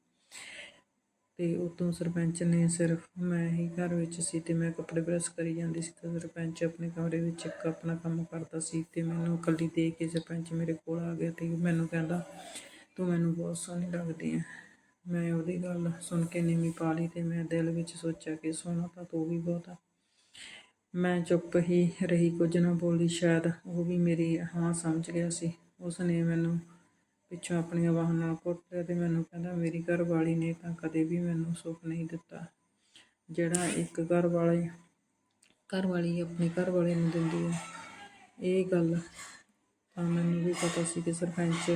[SPEAKER 1] ਤੇ ਉਤੋਂ ਸਰਪੰਚ ਨੇ ਸਿਰਫ ਮੈਂ ਹੀ ਘਰ ਵਿੱਚ ਸੀ ਤੇ ਮੈਂ ਕੱਪੜੇ ਪ੍ਰੈਸ ਕਰੀ ਜਾਂਦੀ ਸੀ ਤਾਂ ਸਰਪੰਚ ਆਪਣੇ ਕਮਰੇ ਵਿੱਚ ਇੱਕ ਆਪਣਾ ਕੰਮ ਕਰਦਾ ਸੀ ਤੇ ਮੈਨੂੰ ਇਕੱਲੀ ਦੇਖ ਕੇ ਸਰਪੰਚ ਮੇਰੇ ਕੋਲ ਆ ਗਿਆ ਤੇ ਮੈਨੂੰ ਕਹਿੰਦਾ, ਤੂੰ ਮੈਨੂੰ ਬਹੁਤ ਸੋਹਣੀ ਲੱਗਦੀ ਹੈ ਮੈਂ ਉਹਦੀ ਗੱਲ ਸੁਣ ਕੇ ਨੀਵੀਂ ਪਾ ਲਈ ਤੇ ਮੈਂ ਦਿਲ ਵਿੱਚ ਸੋਚਿਆ ਕਿ ਸੋਹਣਾ ਤਾਂ ਤੂੰ ਵੀ ਬਹੁਤ ਆ। ਮੈਂ ਚੁੱਪ ਹੀ ਰਹੀ, ਕੁਝ ਨਾ ਬੋਲੀ, ਸ਼ਾਇਦ ਉਹ ਵੀ ਮੇਰੀ ਹਾਂ ਸਮਝ ਗਿਆ ਸੀ। ਉਸ ਨੇ ਮੈਨੂੰ ਪਿੱਛੋਂ ਆਪਣੀਆਂ ਬਾਹਾਂ ਨਾਲ ਘੁੱਟ ਲਿਆ ਤੇ ਮੈਨੂੰ ਕਹਿੰਦਾ, ਮੇਰੀ ਘਰ ਵਾਲੀ ਨੇ ਤਾਂ ਕਦੇ ਵੀ ਮੈਨੂੰ ਸੁੱਖ ਨਹੀਂ ਦਿੱਤਾ। ਜਿਹੜਾ ਇੱਕ ਘਰ ਵਾਲੇ ਘਰ ਵਾਲੀ ਆਪਣੇ ਘਰ ਵਾਲੇ ਨੂੰ ਦਿੰਦੀ ਹੈ, ਇਹ ਗੱਲ ਤਾਂ ਮੈਨੂੰ ਵੀ ਪਤਾ ਸੀ ਕਿ ਸਰਪੰਚ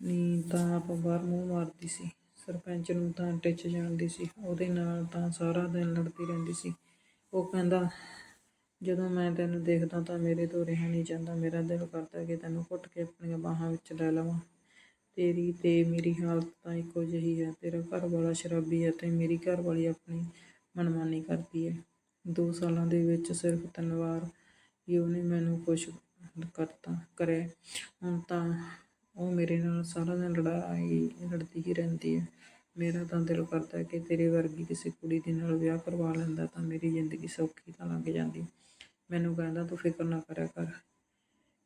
[SPEAKER 1] ਨਹੀਂ ਤਾਂ ਆਪ ਬਾਹਰ ਮੂੰਹ ਮਾਰਦੀ ਸੀ। ਸਰਪੰਚ ਨੂੰ ਤਾਂ ਟਿੱਚ ਜਾਂਦੀ ਸੀ, ਉਹਦੇ ਨਾਲ ਤਾਂ ਸਾਰਾ ਦਿਨ ਲੜਦੀ ਰਹਿੰਦੀ ਸੀ। ਉਹ ਕਹਿੰਦਾ, ਜਦੋਂ ਮੈਂ ਤੈਨੂੰ ਦੇਖਦਾ ਤਾਂ ਮੇਰੇ ਤੋਂ ਰਿਹਾ ਨਹੀਂ ਜਾਂਦਾ। ਮੇਰਾ ਦਿਲ ਕਰਦਾ ਕਿ ਤੈਨੂੰ ਘੁੱਟ ਕੇ ਆਪਣੀਆਂ ਬਾਹਾਂ ਵਿੱਚ ਲੈ ਲਵਾਂ। ਤੇਰੀ ਤੇ ਮੇਰੀ ਹਾਲਤ ਤਾਂ ਇੱਕੋ ਜਿਹੀ ਹੈ। ਤੇਰਾ ਘਰ ਵਾਲਾ ਸ਼ਰਾਬੀ ਹੈ ਤੇ ਮੇਰੀ ਘਰ ਵਾਲੀ ਆਪਣੀ ਮਨਮਾਨੀ ਕਰਦੀ ਹੈ। ਦੋ ਸਾਲਾਂ ਦੇ ਵਿੱਚ ਸਿਰਫ ਤਿੰਨ ਵਾਰ ਹੀ ਉਹਨੇ ਮੈਨੂੰ ਕੁਛ ਕਰਤਾ, ਕਰਿਆ। ਹੁਣ ਤਾਂ ਉਹ ਮੇਰੇ ਨਾਲ ਸਾਰਾ ਦਿਨ ਲੜਾਈ ਲੜਦੀ ਹੀ ਰਹਿੰਦੀ ਹੈ। ਮੇਰਾ ਤਾਂ ਦਿਲ ਕਰਦਾ ਕਿ ਤੇਰੇ ਵਰਗੀ ਕਿਸੇ ਕੁੜੀ ਦੇ ਨਾਲ ਵਿਆਹ ਕਰਵਾ ਲੈਂਦਾ ਤਾਂ ਮੇਰੀ ਜ਼ਿੰਦਗੀ ਸੌਖੀ ਤਾਂ ਲੰਘ ਜਾਂਦੀ। ਮੈਨੂੰ ਕਹਿੰਦਾ, ਤੂੰ ਫਿਕਰ ਨਾ ਕਰਿਆ ਕਰ।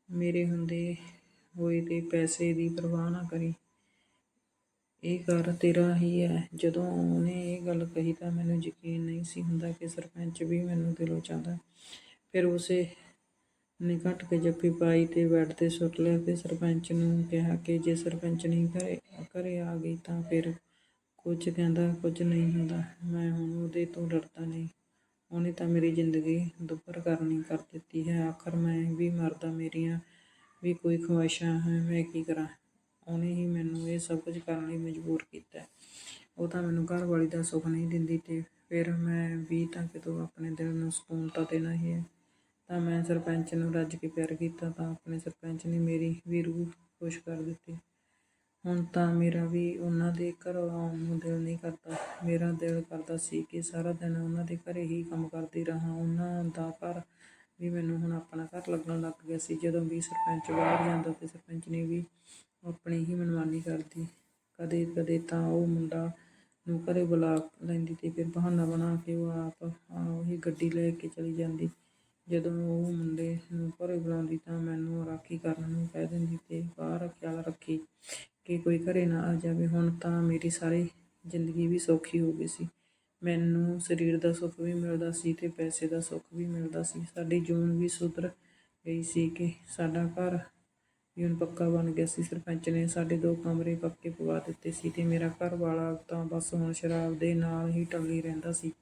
[SPEAKER 1] ਮੇਰੇ ਹੁੰਦੇ ਹੋਏ ਤੇ ਪੈਸੇ ਦੀ ਪਰਵਾਹ ਨਾ ਕਰੀ। ਇਹ ਘਰ ਤੇਰਾ ਹੀ ਹੈ। ਜਦੋਂ ਉਹਨੇ ਇਹ ਗੱਲ ਕਹੀ ਤਾਂ ਮੈਨੂੰ ਯਕੀਨ ਨਹੀਂ ਸੀ ਹੁੰਦਾ ਕਿ ਸਰਪੰਚ ਵੀ ਮੈਨੂੰ ਦਿਲੋਂ ਚਾਹੁੰਦਾ। ਫਿਰ ਉਸੇ ਨੇ ਘੱਟ ਕੇ ਜੱਫੀ ਪਾਈ ਤੇ ਬੈੱਡ ਤੇ ਸੁੱਟ ਲਿਆ ਤੇ ਸਰਪੰਚ ਨੂੰ ਕਿਹਾ ਕਿ ਜੇ ਸਰਪੰਚ ਨਹੀਂ ਘਰੇ ਘਰੇ ਆ ਗਈ ਤਾਂ ਫਿਰ ਕੁਝ ਕਹਿੰਦਾ ਕੁਝ ਨਹੀਂ ਹੁੰਦਾ। ਮੈਂ ਹੁਣ ਉਹਦੇ ਤੋਂ ਡਰਦਾ ਨਹੀਂ। ਉਹਨੇ ਤਾਂ ਮੇਰੀ ਜ਼ਿੰਦਗੀ ਦੁੱਭਰ ਕਰਨੀ ਕਰ ਦਿੱਤੀ ਹੈ। ਆਖਰ ਮੈਂ ਵੀ ਮਰਦਾ, ਮੇਰੀਆਂ ਵੀ ਕੋਈ ਖਵਾਇਸ਼ਾਂ ਹੈ ਮੈਂ ਕੀ ਕਰਾਂ? ਉਹਨੇ ਹੀ ਮੈਨੂੰ ਇਹ ਸਭ ਕੁਝ ਕਰਨ ਲਈ ਮਜਬੂਰ ਕੀਤਾ ਉਹ ਤਾਂ ਮੈਨੂੰ ਘਰ ਵਾਲੀ ਦਾ ਸੁੱਖ ਨਹੀਂ ਦਿੰਦੀ ਤੇ ਫਿਰ ਮੈਂ ਵੀ ਤਾਂ ਕਿਤੋਂ ਆਪਣੇ ਦਿਲ ਨੂੰ ਸਕੂਨ ਤਾਂ ਦੇਣਾ ਹੀ ਹੈ। ਤਾਂ ਮੈਂ ਸਰਪੰਚ ਨੂੰ ਰੱਜ ਕੇ ਪਿਆਰ ਕੀਤਾ, ਤਾਂ ਆਪਣੇ ਸਰਪੰਚ ਨੇ ਮੇਰੀ ਵੀ ਰੂਹ ਖੁਸ਼ ਕਰ ਦਿੱਤੀ। ਹੁਣ ਤਾਂ ਮੇਰਾ ਵੀ ਉਹਨਾਂ ਦੇ ਘਰ ਆਉਣ ਨੂੰ ਦਿਲ ਨਹੀਂ ਕਰਦਾ। ਮੇਰਾ ਦਿਲ ਕਰਦਾ ਸੀ ਕਿ ਸਾਰਾ ਦਿਨ ਉਹਨਾਂ ਦੇ ਘਰੇ ਹੀ ਕੰਮ ਕਰਦੀ ਰਹਾਂ। ਉਹਨਾਂ ਦਾ ਘਰ ਵੀ ਮੈਨੂੰ ਹੁਣ ਆਪਣਾ ਘਰ ਲੱਗਣ ਲੱਗ ਗਿਆ ਸੀ। ਜਦੋਂ ਵੀ ਸਰਪੰਚ ਬਾਹਰ ਜਾਂਦਾ ਤੇ ਸਰਪੰਚ ਨੇ ਵੀ ਆਪਣੀ ਹੀ ਮਨਮਾਨੀ ਕਰਦੀ। ਕਦੇ ਕਦੇ ਤਾਂ ਉਹ ਮੁੰਡਾ ਨੂੰ ਘਰੇ ਬੁਲਾ ਲੈਂਦੀ ਤੇ ਫਿਰ ਬਹਾਨਾ ਬਣਾ ਕੇ ਉਹ ਆਪ ਆ ਉਹੀ ਗੱਡੀ ਲੈ ਕੇ ਚਲੀ ਜਾਂਦੀ। ਜਦੋਂ ਉਹ ਮੁੰਡੇ ਨੂੰ ਘਰੇ ਬੁਲਾਉਂਦੀ ਤਾਂ ਮੈਨੂੰ ਰਾਖੀ ਕਰਨ ਨੂੰ ਕਹਿ ਦਿੰਦੀ ਤੇ ਬਾਹਰ ਖਿਆਲ ਰੱਖੀ ਕਿ ਕੋਈ ਘਰੇ ਨਾ ਆ ਜਾਵੇ। ਹੁਣ ਤਾਂ ਮੇਰੀ ਸਾਰੀ ਜ਼ਿੰਦਗੀ ਵੀ ਸੌਖੀ ਹੋ ਗਈ ਸੀ। ਮੈਨੂੰ ਸਰੀਰ ਦਾ ਸੁੱਖ ਵੀ ਮਿਲਦਾ ਸੀ ਅਤੇ ਪੈਸੇ ਦਾ ਸੁੱਖ ਵੀ ਮਿਲਦਾ ਸੀ। ਸਾਡੀ ਜੂਨ ਵੀ ਸੁਧਰ ਗਈ ਸੀ ਕਿ ਸਾਡਾ ਘਰ ਵੀ ਪੱਕਾ ਬਣ ਗਿਆ ਸੀ। ਸਰਪੰਚ ਨੇ ਸਾਡੇ ਦੋ ਕਮਰੇ ਪੱਕੇ ਪਵਾ ਦਿੱਤੇ ਸੀ ਤੇ ਮੇਰਾ ਘਰ ਵਾਲਾ ਤਾਂ ਬਸ ਹੁਣ ਸ਼ਰਾਬ ਦੇ ਨਾਲ ਹੀ ਟੱਲੀ ਰਹਿੰਦਾ ਸੀ।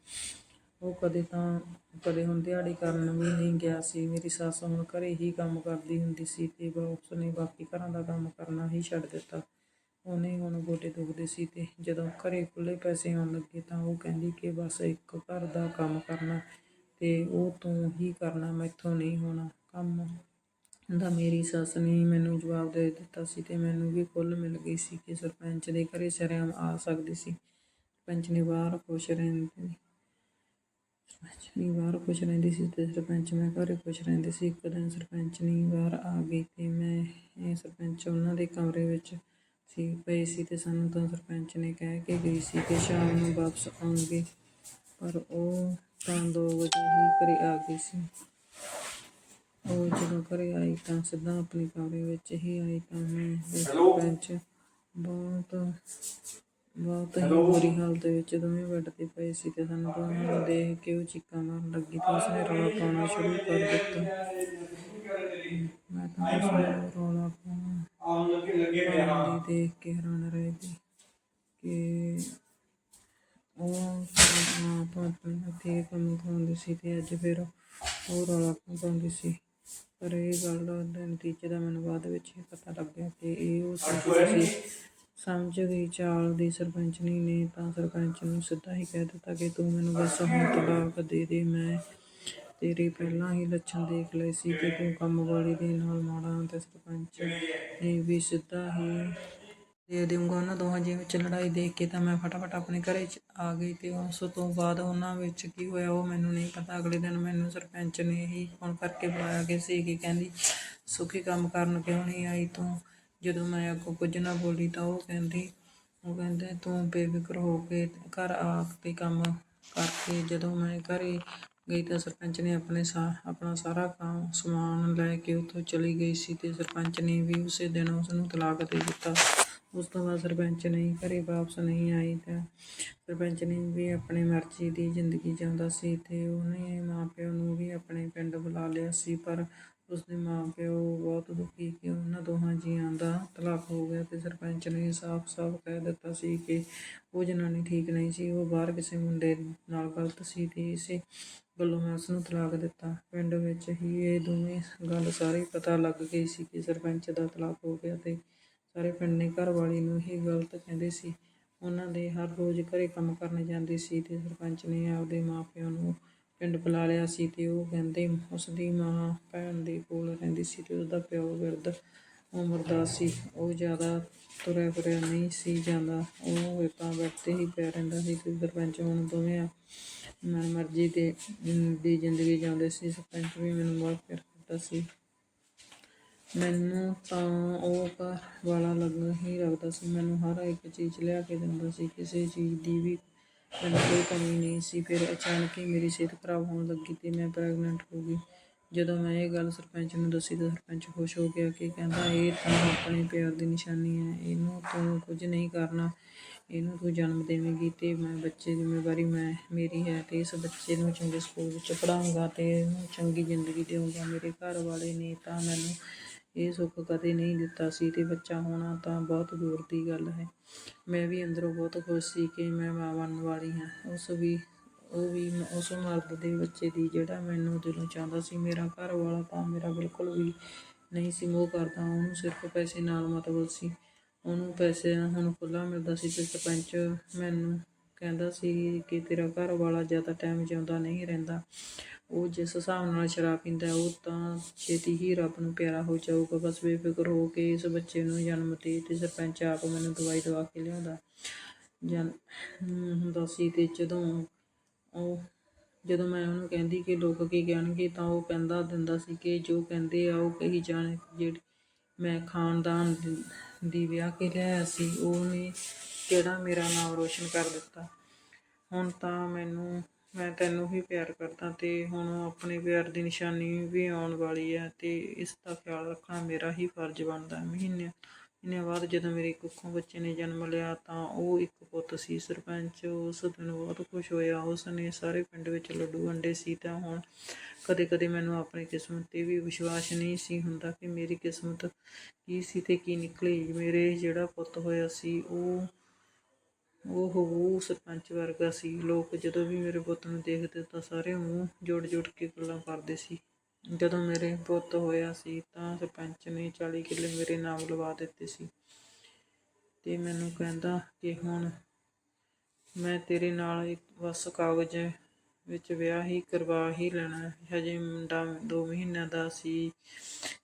[SPEAKER 1] ਉਹ ਕਦੇ ਤਾਂ, ਕਦੇ ਹੁਣ ਦਿਹਾੜੀ ਕਰਨ ਵੀ ਨਹੀਂ ਗਿਆ ਸੀ। ਮੇਰੀ ਸੱਸ ਹੁਣ ਘਰੇ ਹੀ ਕੰਮ ਕਰਦੀ ਹੁੰਦੀ ਸੀ ਤੇ ਉਸ ਨੇ ਬਾਕੀ ਘਰਾਂ ਦਾ ਕੰਮ ਕਰਨਾ ਹੀ ਛੱਡ ਦਿੱਤਾ। ਉਹਨੇ ਹੁਣ ਗੋਡੇ ਦੁਖਦੇ ਸੀ ਤੇ ਜਦੋਂ ਘਰੇ ਖੁੱਲੇ ਪੈਸੇ ਆਉਣ ਲੱਗੇ ਤਾਂ ਉਹ ਕਹਿੰਦੀ ਕਿ ਬਸ ਇੱਕ ਘਰ ਦਾ ਕੰਮ ਕਰਨਾ ਤੇ ਉਹ ਤੂੰ ਹੀ ਕਰਨਾ, ਮੈਥੋਂ ਨਹੀਂ ਹੋਣਾ। ਕੰਮ ਦਾ ਮੇਰੀ ਸੱਸ ਨੇ ਮੈਨੂੰ ਜਵਾਬ ਦੇ ਦਿੱਤਾ ਸੀ ਤੇ ਮੈਨੂੰ ਵੀ ਖੁੱਲ੍ਹ ਮਿਲ ਗਈ ਸੀ ਕਿ ਸਰਪੰਚ ਦੇ ਘਰੇ ਸ਼ਰੇਆਮ ਆ ਸਕਦੀ ਸੀ। ਸਰਪੰਚ ਨੇ ਬਾਹਰ ਖੁਸ਼ ਰਹਿੰਦੀ ਸਰਪੰਚ ਨੇ ਬਾਹਰ ਖੁਸ਼ ਰਹਿੰਦੀ ਸੀ ਤੇ ਸਰਪੰਚ ਮੈਂ ਘਰੇ ਖੁਸ਼ ਰਹਿੰਦੇ ਸੀ। ਇੱਕ ਦਿਨ ਸਰਪੰਚ ਨੇ ਬਾਹਰ ਆ ਗਈ ਤੇ ਮੈਂ ਇਹ ਸਰਪੰਚ ਉਹਨਾਂ ਦੇ ਕਮਰੇ ਵਿੱਚ ਸੀ ਪਈ ਸੀ ਤੇ ਸਾਨੂੰ ਤਾਂ ਸਰਪੰਚ ਨੇ ਕਹਿ ਕੇ ਗਈ ਸੀ ਕਿ ਸ਼ਾਮ ਨੂੰ ਵਾਪਸ ਆਉਣਗੇ। ਪਰ ਉਹ ਤਾਂ 2 ਵਜੇ ਹੀ ਘਰੇ ਆ ਗਈ ਸੀ। ਉਹ ਜਦੋਂ ਘਰੇ ਆਈ ਤਾਂ ਸਿੱਧਾ ਆਪਣੇ ਕਮਰੇ ਵਿੱਚ ਹੀ ਆਈ ਤਾਂ ਮੈਂ ਸਰਪੰਚ ਬਹੁਤ ਬਹੁਤ ਹੀ ਬੁਰੀ ਹਾਲਤ ਵਿੱਚ ਦੋਵੇਂ ਬੈੱਡ ਤੇ ਪਏ ਸੀ ਤੇ ਸਾਨੂੰ ਦੋਵਾਂ ਨੂੰ ਦੇਖ ਕੇ ਉਹ ਚੀਕਾਂ ਮਾਰਨ ਲੱਗੀ ਤੇ ਉਸਨੇ ਰੌਲਾ ਪਾਉਣਾ ਸ਼ੁਰੂ ਕਰ ਦਿੱਤਾ। ਮੈਂ ਤਾਂ ਉਸਨੂੰ ਰੌਲਾ ਪਾਉਣਾ
[SPEAKER 2] ਆਉਣ ਲੱਗੇ ਲੱਗੇ ਪਿਆ
[SPEAKER 1] ਪਾਉਂਦੀ ਦੇਖ ਕੇ ਹੈਰਾਨ ਰਹਿ ਗਈ ਕਿ ਉਹ ਮਾਂ ਤੋਂ ਆਪਣੇ ਹੱਥੀਂ ਕੰਮ ਕਰਾਉਂਦੀ ਸੀ ਤੇ ਅੱਜ ਫਿਰ ਉਹ ਰੌਲਾ ਪਾਉਂਦੀ ਸੀ। ਪਰ ਇਹ ਗੱਲ ਦਾ ਨਤੀਜੇ ਦਾ ਮੈਨੂੰ ਬਾਅਦ ਵਿੱਚ ਹੀ ਪਤਾ ਲੱਗਿਆ ਕਿ ਇਹ ਉਹ ਸੀ। ਸਮਝ ਗਈ ਚਾਲ ਦੀ ਸਰਪੰਚਨੀ ਨੇ ਤਾਂ ਸਰਪੰਚ ਨੂੰ ਸਿੱਧਾ ਹੀ ਕਹਿ ਦਿੱਤਾ ਕਿ ਤੂੰ ਮੈਨੂੰ ਬਸ ਹੁਣ ਤਲਾਕ ਦੇ ਦੇ ਮੈਂ ਤੇਰੇ ਪਹਿਲਾਂ ਹੀ ਲੱਛਣ ਦੇਖ ਲਏ ਸੀ ਕਿ ਤੂੰ ਕੰਮ ਵਾਲੀ ਦੇ ਨਾਲ ਮਾੜਾ ਹੈ ਤੇ ਸਰਪੰਚ। ਨੇ ਵੀ ਸਿੱਧਾ ਹੀ। ਦੇ ਦੇਊਂਗਾ ਉਹਨਾਂ ਦੋਹਾਂ ਜੀ ਵਿੱਚ ਲੜਾਈ ਦੇਖ ਕੇ ਤਾਂ ਮੈਂ ਫਟਾਫਟ ਆਪਣੇ ਘਰੇ ਚ ਆ ਗਈ ਤੇ ਉਸ ਤੋਂ ਬਾਅਦ ਉਹਨਾਂ ਵਿੱਚ ਕੀ ਹੋਇਆ ਉਹ ਮੈਨੂੰ ਨਹੀਂ ਪਤਾ। ਅਗਲੇ ਦਿਨ ਮੈਨੂੰ ਸਰਪੰਚ ਨੇ ਹੀ ਫੋਨ ਕਰਕੇ ਬੁਲਾਇਆ ਕਿ ਸੀ ਕਿ ਕਹਿੰਦੀ, ਸੁਖੀ ਕੰਮ ਕਰਨ ਕਿਉਂ ਨਹੀਂ ਆਈ ਤੂੰ? ਜਦੋਂ ਮੈਂ ਅੱਗੋਂ ਕੁਝ ਨਾ ਬੋਲੀ ਤਾਂ ਉਹ ਕਹਿੰਦੀ, ਉਹ ਕਹਿੰਦੇ, ਤੂੰ ਬੇਫਿਕਰ ਹੋ ਕੇ ਘਰ ਆ ਕੇ ਕੰਮ ਕਰਕੇ ਜਦੋਂ ਮੈਂ ਘਰੇ ਗਈ ਤਾਂ ਸਰਪੰਚ ਨੇ ਆਪਣੇ ਸਾ, ਆਪਣਾ ਸਾਰਾ ਕੰਮ, ਸਮਾਨ ਲੈ ਕੇ ਉੱਥੋਂ ਚਲੀ ਗਈ ਸੀ ਤੇ ਸਰਪੰਚ ਨੇ ਵੀ ਉਸੇ ਦਿਨ ਉਸ ਨੂੰ ਤਲਾਕ ਦੇ ਦਿੱਤਾ। ਉਸ ਤੋਂ ਬਾਅਦ ਸਰਪੰਚ ਨਹੀਂ, ਘਰੇ ਵਾਪਸ ਨਹੀਂ ਆਈ ਤਾਂ ਸਰਪੰਚ ਨੇ ਵੀ ਆਪਣੀ ਮਰਜ਼ੀ ਦੀ ਜ਼ਿੰਦਗੀ ਜਿਉਂਦਾ ਸੀ ਤੇ ਉਹਨੇ ਮਾਂ ਪਿਓ ਨੂੰ ਵੀ ਆਪਣੇ ਪਿੰਡ ਬੁਲਾ ਲਿਆ ਸੀ, ਪਰ ਉਸਦੇ ਮਾਂ ਪਿਓ ਬਹੁਤ ਦੁਖੀ ਕਿ ਉਹਨਾਂ ਦੋਹਾਂ ਜੀਆਂ ਦਾ ਤਲਾਕ ਹੋ ਗਿਆ ਤੇ ਸਰਪੰਚ ਨੇ ਸਾਫ਼-ਸਾਫ਼ ਕਹਿ ਦਿੱਤਾ ਸੀ ਕਿ ਉਹ ਜਨਾਨੀ ਠੀਕ ਨਹੀਂ ਸੀ, ਉਹ ਬਾਹਰ ਕਿਸੇ ਮੁੰਡੇ ਨਾਲ ਗਲਤ ਸੀ ਤੇ ਇਸੇ ਵੱਲੋਂ ਮੈਂ ਉਸ ਨੂੰ ਤਲਾਕ ਦਿੱਤਾ। ਪਿੰਡ ਵਿੱਚ ਹੀ ਇਹ ਦੋਵੇਂ ਗੱਲ ਸਾਰੇ ਪਤਾ ਲੱਗ ਗਈ ਸੀ ਕਿ ਸਰਪੰਚ ਦਾ ਤਲਾਕ ਹੋ ਗਿਆ ਤੇ ਸਾਰੇ ਪਿੰਡ ਨੇ ਘਰਵਾਲੀ ਨੂੰ ਹੀ ਗਲਤ ਕਹਿੰਦੇ ਸੀ। ਉਹਨਾਂ ਦੇ ਹਰ ਰੋਜ਼ ਘਰੇ ਕੰਮ ਕਰਨ ਜਾਂਦੇ ਸੀ ਤੇ ਸਰਪੰਚ ਨੇ ਆਪਦੇ ਮਾਪਿਆਂ ਨੂੰ ਪਿੰਡ ਬੁਲਾ ਲਿਆ ਸੀ ਤੇ ਉਹ ਕਹਿੰਦੇ ਉਸ ਦੀ ਮਾਂ ਭੈਣ ਦੇ ਕੋਲ ਰਹਿੰਦੀ ਸੀ ਤੇ ਉਹਦਾ ਪਿਓ ਬਿਰਧ ਉਮਰ ਦਾ ਸੀ। ਉਹ ਜ਼ਿਆਦਾ ਤੁਰਿਆ ਫਿਰਿਆ ਨਹੀਂ ਸੀ ਜਾਂਦਾ। ਉਹ ਤਾਂ ਬੈਠਦੇ ਹੀ ਪਿਆ ਰਹਿੰਦਾ ਸੀ ਤੇ ਸਰਪੰਚ ਹੁਣ ਦੋਵੇਂ ਮਨ ਮਰਜ਼ੀ ਦੇ ਦੀ ਜ਼ਿੰਦਗੀ ਜਿਉਂਦੇ ਸੀ, ਸਰਪੰਚ ਵੀ ਮੈਨੂੰ ਬਹੁਤ ਪਿਆਰ ਕਰਦਾ ਸੀ। ਮੈਨੂੰ ਤਾਂ ਉਹ ਘਰ ਵਾਲਾ ਲੱਗ ਹੀ ਲੱਗਦਾ ਸੀ, ਮੈਨੂੰ ਹਰ ਇੱਕ ਚੀਜ਼ ਲਿਆ ਕੇ ਦਿੰਦਾ ਸੀ, ਕਿਸੇ ਚੀਜ਼ ਦੀ ਵੀ ਮੈਨੂੰ ਕੋਈ ਕਮੀ ਨਹੀਂ ਸੀ। ਫਿਰ ਅਚਾਨਕ ਹੀ ਮੇਰੀ ਸਿਹਤ ਖਰਾਬ ਹੋਣ ਲੱਗੀ ਤੇ ਮੈਂ ਪ੍ਰੈਗਨੈਂਟ ਹੋ ਗਈ। ਜਦੋਂ ਮੈਂ ਇਹ ਗੱਲ ਸਰਪੰਚ ਨੂੰ ਦੱਸੀ ਤਾਂ ਸਰਪੰਚ ਖੁਸ਼ ਹੋ ਗਿਆ ਕਿ ਕਹਿੰਦਾ ਇਹ ਤਾਂ ਆਪਣੇ ਪਿਆਰ ਦੀ ਨਿਸ਼ਾਨੀ ਹੈ, ਇਹਨੂੰ ਤੂੰ ਕੁਝ ਨਹੀਂ ਕਰਨਾ, ਇਹਨੂੰ ਤੂੰ ਜਨਮ ਦੇਵੇਂਗੀ ਤੇ ਮੈਂ ਬੱਚੇ ਦੀ ਜ਼ਿੰਮੇਵਾਰੀ ਮੈਂ, ਮੇਰੀ ਹੈ ਤੇ ਇਸ ਬੱਚੇ ਨੂੰ ਚੰਗੇ ਸਕੂਲ ਵਿੱਚ ਪੜ੍ਹਾਉਂਗਾ ਤੇ ਇਹਨੂੰ ਚੰਗੀ ਜ਼ਿੰਦਗੀ ਦੇਵਾਂਗਾ ਮੇਰੇ ਘਰ ਵਾਲੇ ਨੇ ਤਾਂ ਮੈਨੂੰ ਇਹ ਸੁੱਖ ਕਦੇ ਨਹੀਂ ਦਿੱਤਾ ਸੀ ਤੇ ਬੱਚਾ ਹੋਣਾ ਤਾਂ ਬਹੁਤ ਦੂਰ ਦੀ ਗੱਲ ਹੈ। ਮੈਂ ਵੀ ਅੰਦਰੋਂ ਬਹੁਤ ਖੁਸ਼ ਸੀ ਕਿ ਮੈਂ ਮਾਂ ਬਣਨ ਵਾਲੀ ਹਾਂ। ਉਸ ਵੀ ਉਹ ਵੀ ਉਸ ਮਰਦ ਦੇ ਬੱਚੇ ਦੀ ਜਿਹੜਾ ਮੈਨੂੰ ਦਿਲੋਂ ਚਾਹੁੰਦਾ ਸੀ, ਮੇਰਾ ਘਰ ਵਾਲਾ ਤਾਂ ਮੇਰਾ ਬਿਲਕੁਲ ਵੀ ਨਹੀਂ ਸੀ ਮੋਹ ਕਰਦਾ, ਉਹਨੂੰ ਸਿਰਫ ਪੈਸੇ ਨਾਲ ਮਤਲਬ ਸੀ। ਉਹਨੂੰ ਪੈਸੇ ਹੁਣ ਖੁੱਲ੍ਹਾ ਮਿਲਦਾ ਸੀ ਤੇ ਸਰਪੰਚ ਮੈਨੂੰ ਕਹਿੰਦਾ ਸੀ ਕਿ ਤੇਰਾ ਘਰ ਵਾਲਾ ਜ਼ਿਆਦਾ ਟਾਈਮ ਜਿਉਂਦਾ ਨਹੀਂ ਰਹਿੰਦਾ। ਉਹ ਜਿਸ ਹਿਸਾਬ ਨਾਲ ਸ਼ਰਾਬ ਪੀਂਦਾ ਉਹ ਤਾਂ ਛੇਤੀ ਹੀ ਰੱਬ ਨੂੰ ਪਿਆਰਾ ਹੋ ਜਾਊਗਾ। ਬਸ ਬੇਫਿਕਰ ਹੋ ਕੇ ਇਸ ਬੱਚੇ ਨੂੰ ਜਨਮ ਦੇ ਤੇ ਸਰਪੰਚ ਆਪ ਮੈਨੂੰ ਦਵਾਈ ਦਵਾ ਕੇ ਲਿਆਉਂਦਾ। ਜਨ ਹੁੰਦਾ ਸੀ ਤੇ ਜਦੋਂ ਉਹ ਜਦੋਂ ਮੈਂ ਉਹਨੂੰ ਕਹਿੰਦੀ ਕਿ ਲੋਕ ਕੀ ਕਹਿਣਗੇ ਤਾਂ ਉਹ ਕਹਿੰਦਾ ਦਿੰਦਾ ਸੀ ਕਿ ਜੋ ਕਹਿੰਦੇ ਆ ਉਹ ਕਹੀ ਜਾਣ, ਜਿਹੜੀ ਮੈਂ ਖਾਨਦਾਨ ਦੀ- ਵਿਆਹ ਕੇ ਲਿਆਇਆ ਸੀ ਉਹਨੇ ਕਿਹੜਾ ਮੇਰਾ ਨਾਮ ਰੋਸ਼ਨ ਕਰ ਦਿੱਤਾ। ਹੁਣ ਤਾਂ ਮੈਨੂੰ, ਮੈਂ ਤੈਨੂੰ ਹੀ ਪਿਆਰ ਕਰਦਾ ਤੇ ਹੁਣ ਆਪਣੇ ਪਿਆਰ ਦੀ ਨਿਸ਼ਾਨੀ ਵੀ ਆਉਣ ਵਾਲੀ ਹੈ ਤੇ ਇਸ ਦਾ ਖਿਆਲ ਰੱਖਣਾ ਮੇਰਾ ਹੀ ਫਰਜ਼ ਬਣਦਾ ਹੈ ਮਹੀਨੇ ਮਹੀਨਿਆਂ ਬਾਅਦ ਜਦੋਂ ਮੇਰੀ ਕੁੱਖੋਂ ਬੱਚੇ ਨੇ ਜਨਮ ਲਿਆ ਤਾਂ ਉਹ ਇੱਕ ਪੁੱਤ ਸੀ ਸਰਪੰਚ। ਉਸ ਦਿਨ ਬਹੁਤ ਖੁਸ਼ ਹੋਇਆ। ਉਸ ਨੇ ਸਾਰੇ ਪਿੰਡ ਵਿੱਚ ਲੱਡੂ ਵੰਡੇ ਸੀ ਤਾਂ ਹੁਣ ਕਦੇ ਕਦੇ ਮੈਨੂੰ ਆਪਣੀ ਕਿਸਮਤ ਤੇ ਵੀ ਵਿਸ਼ਵਾਸ ਨਹੀਂ ਸੀ ਹੁੰਦਾ ਕਿ ਮੇਰੀ ਕਿਸਮਤ ਕੀ ਸੀ ਤੇ ਕੀ ਨਿਕਲੀ। ਮੇਰੇ ਜਿਹੜਾ ਪੁੱਤ ਹੋਇਆ ਸੀ, ਉਹ ਉਹ ਉਹ ਸਰਪੰਚ ਵਰਗਾ ਸੀ। ਲੋਕ ਜਦੋਂ ਵੀ ਮੇਰੇ ਪੁੱਤ ਨੂੰ ਦੇਖਦੇ ਤਾਂ ਸਾਰੇ ਮੂੰਹ ਜੋੜ ਜੋੜ ਕੇ ਗੱਲਾਂ ਕਰਦੇ ਸੀ। ਜਦੋਂ ਮੇਰੇ ਪੁੱਤ ਹੋਇਆ ਸੀ ਤਾਂ ਸਰਪੰਚ ਨੇ 40 ਕਿੱਲੇ ਮੇਰੇ ਨਾਮ ਲਵਾ ਦਿੱਤੇ ਸੀ। ਤੇ ਮੈਨੂੰ ਕਹਿੰਦਾ ਕਿ ਹੁਣ ਮੈਂ ਤੇਰੇ ਨਾਲ ਇੱਕ ਬਸ ਕਾਗਜ਼ ਵਿੱਚ ਵਿਆਹ ਹੀ ਕਰਵਾ ਹੀ ਲੈਣਾ। ਹਜੇ ਮੁੰਡਾ 2 ਮਹੀਨਿਆਂ ਦਾ ਸੀ।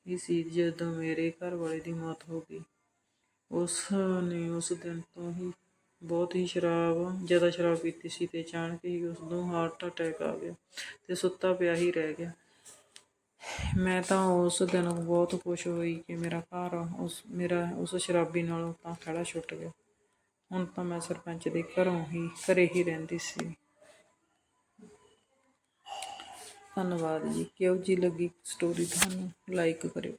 [SPEAKER 1] ਇਹ ਸੀ ਜਦੋਂ ਮੇਰੇ ਘਰ ਵਾਲੇ ਦੀ ਮੌਤ ਹੋ ਗਈ। ਉਸ ਨੇ ਉਸ ਦਿਨ ਤੋਂ ਹੀ ਬਹੁਤ ਹੀ ਸ਼ਰਾਬ, ਜ਼ਿਆਦਾ ਸ਼ਰਾਬ ਪੀਤੀ ਸੀ ਤੇ ਅਚਾਨਕ ਹੀ ਉਸ ਨੂੰ ਹਾਰਟ ਅਟੈਕ ਆ ਗਿਆ ਤੇ ਸੁੱਤਾ ਪਿਆ ਹੀ ਰਹਿ ਗਿਆ। ਮੈਂ ਤਾਂ ਉਸ ਦਿਨ ਬਹੁਤ ਖੁਸ਼ ਹੋਈ ਕਿ ਮੇਰਾ ਘਰ, ਉਸ, ਮੇਰਾ, ਉਸ ਸ਼ਰਾਬੀ ਨਾਲੋਂ ਤਾਂ ਖੜਾ ਛੁੱਟ ਗਿਆ। ਹੁਣ ਤਾਂ ਮੈਂ ਸਰਪੰਚ ਦੇ ਘਰੋਂ ਹੀ, ਘਰੇ ਹੀ ਰਹਿੰਦੀ ਸੀ। ਧੰਨਵਾਦ ਜੀ। ਕਿਉਂ ਜੀ ਲੱਗੀ ਸਟੋਰੀ ਤੁਹਾਨੂੰ? ਲਾਈਕ ਕਰਿਓ।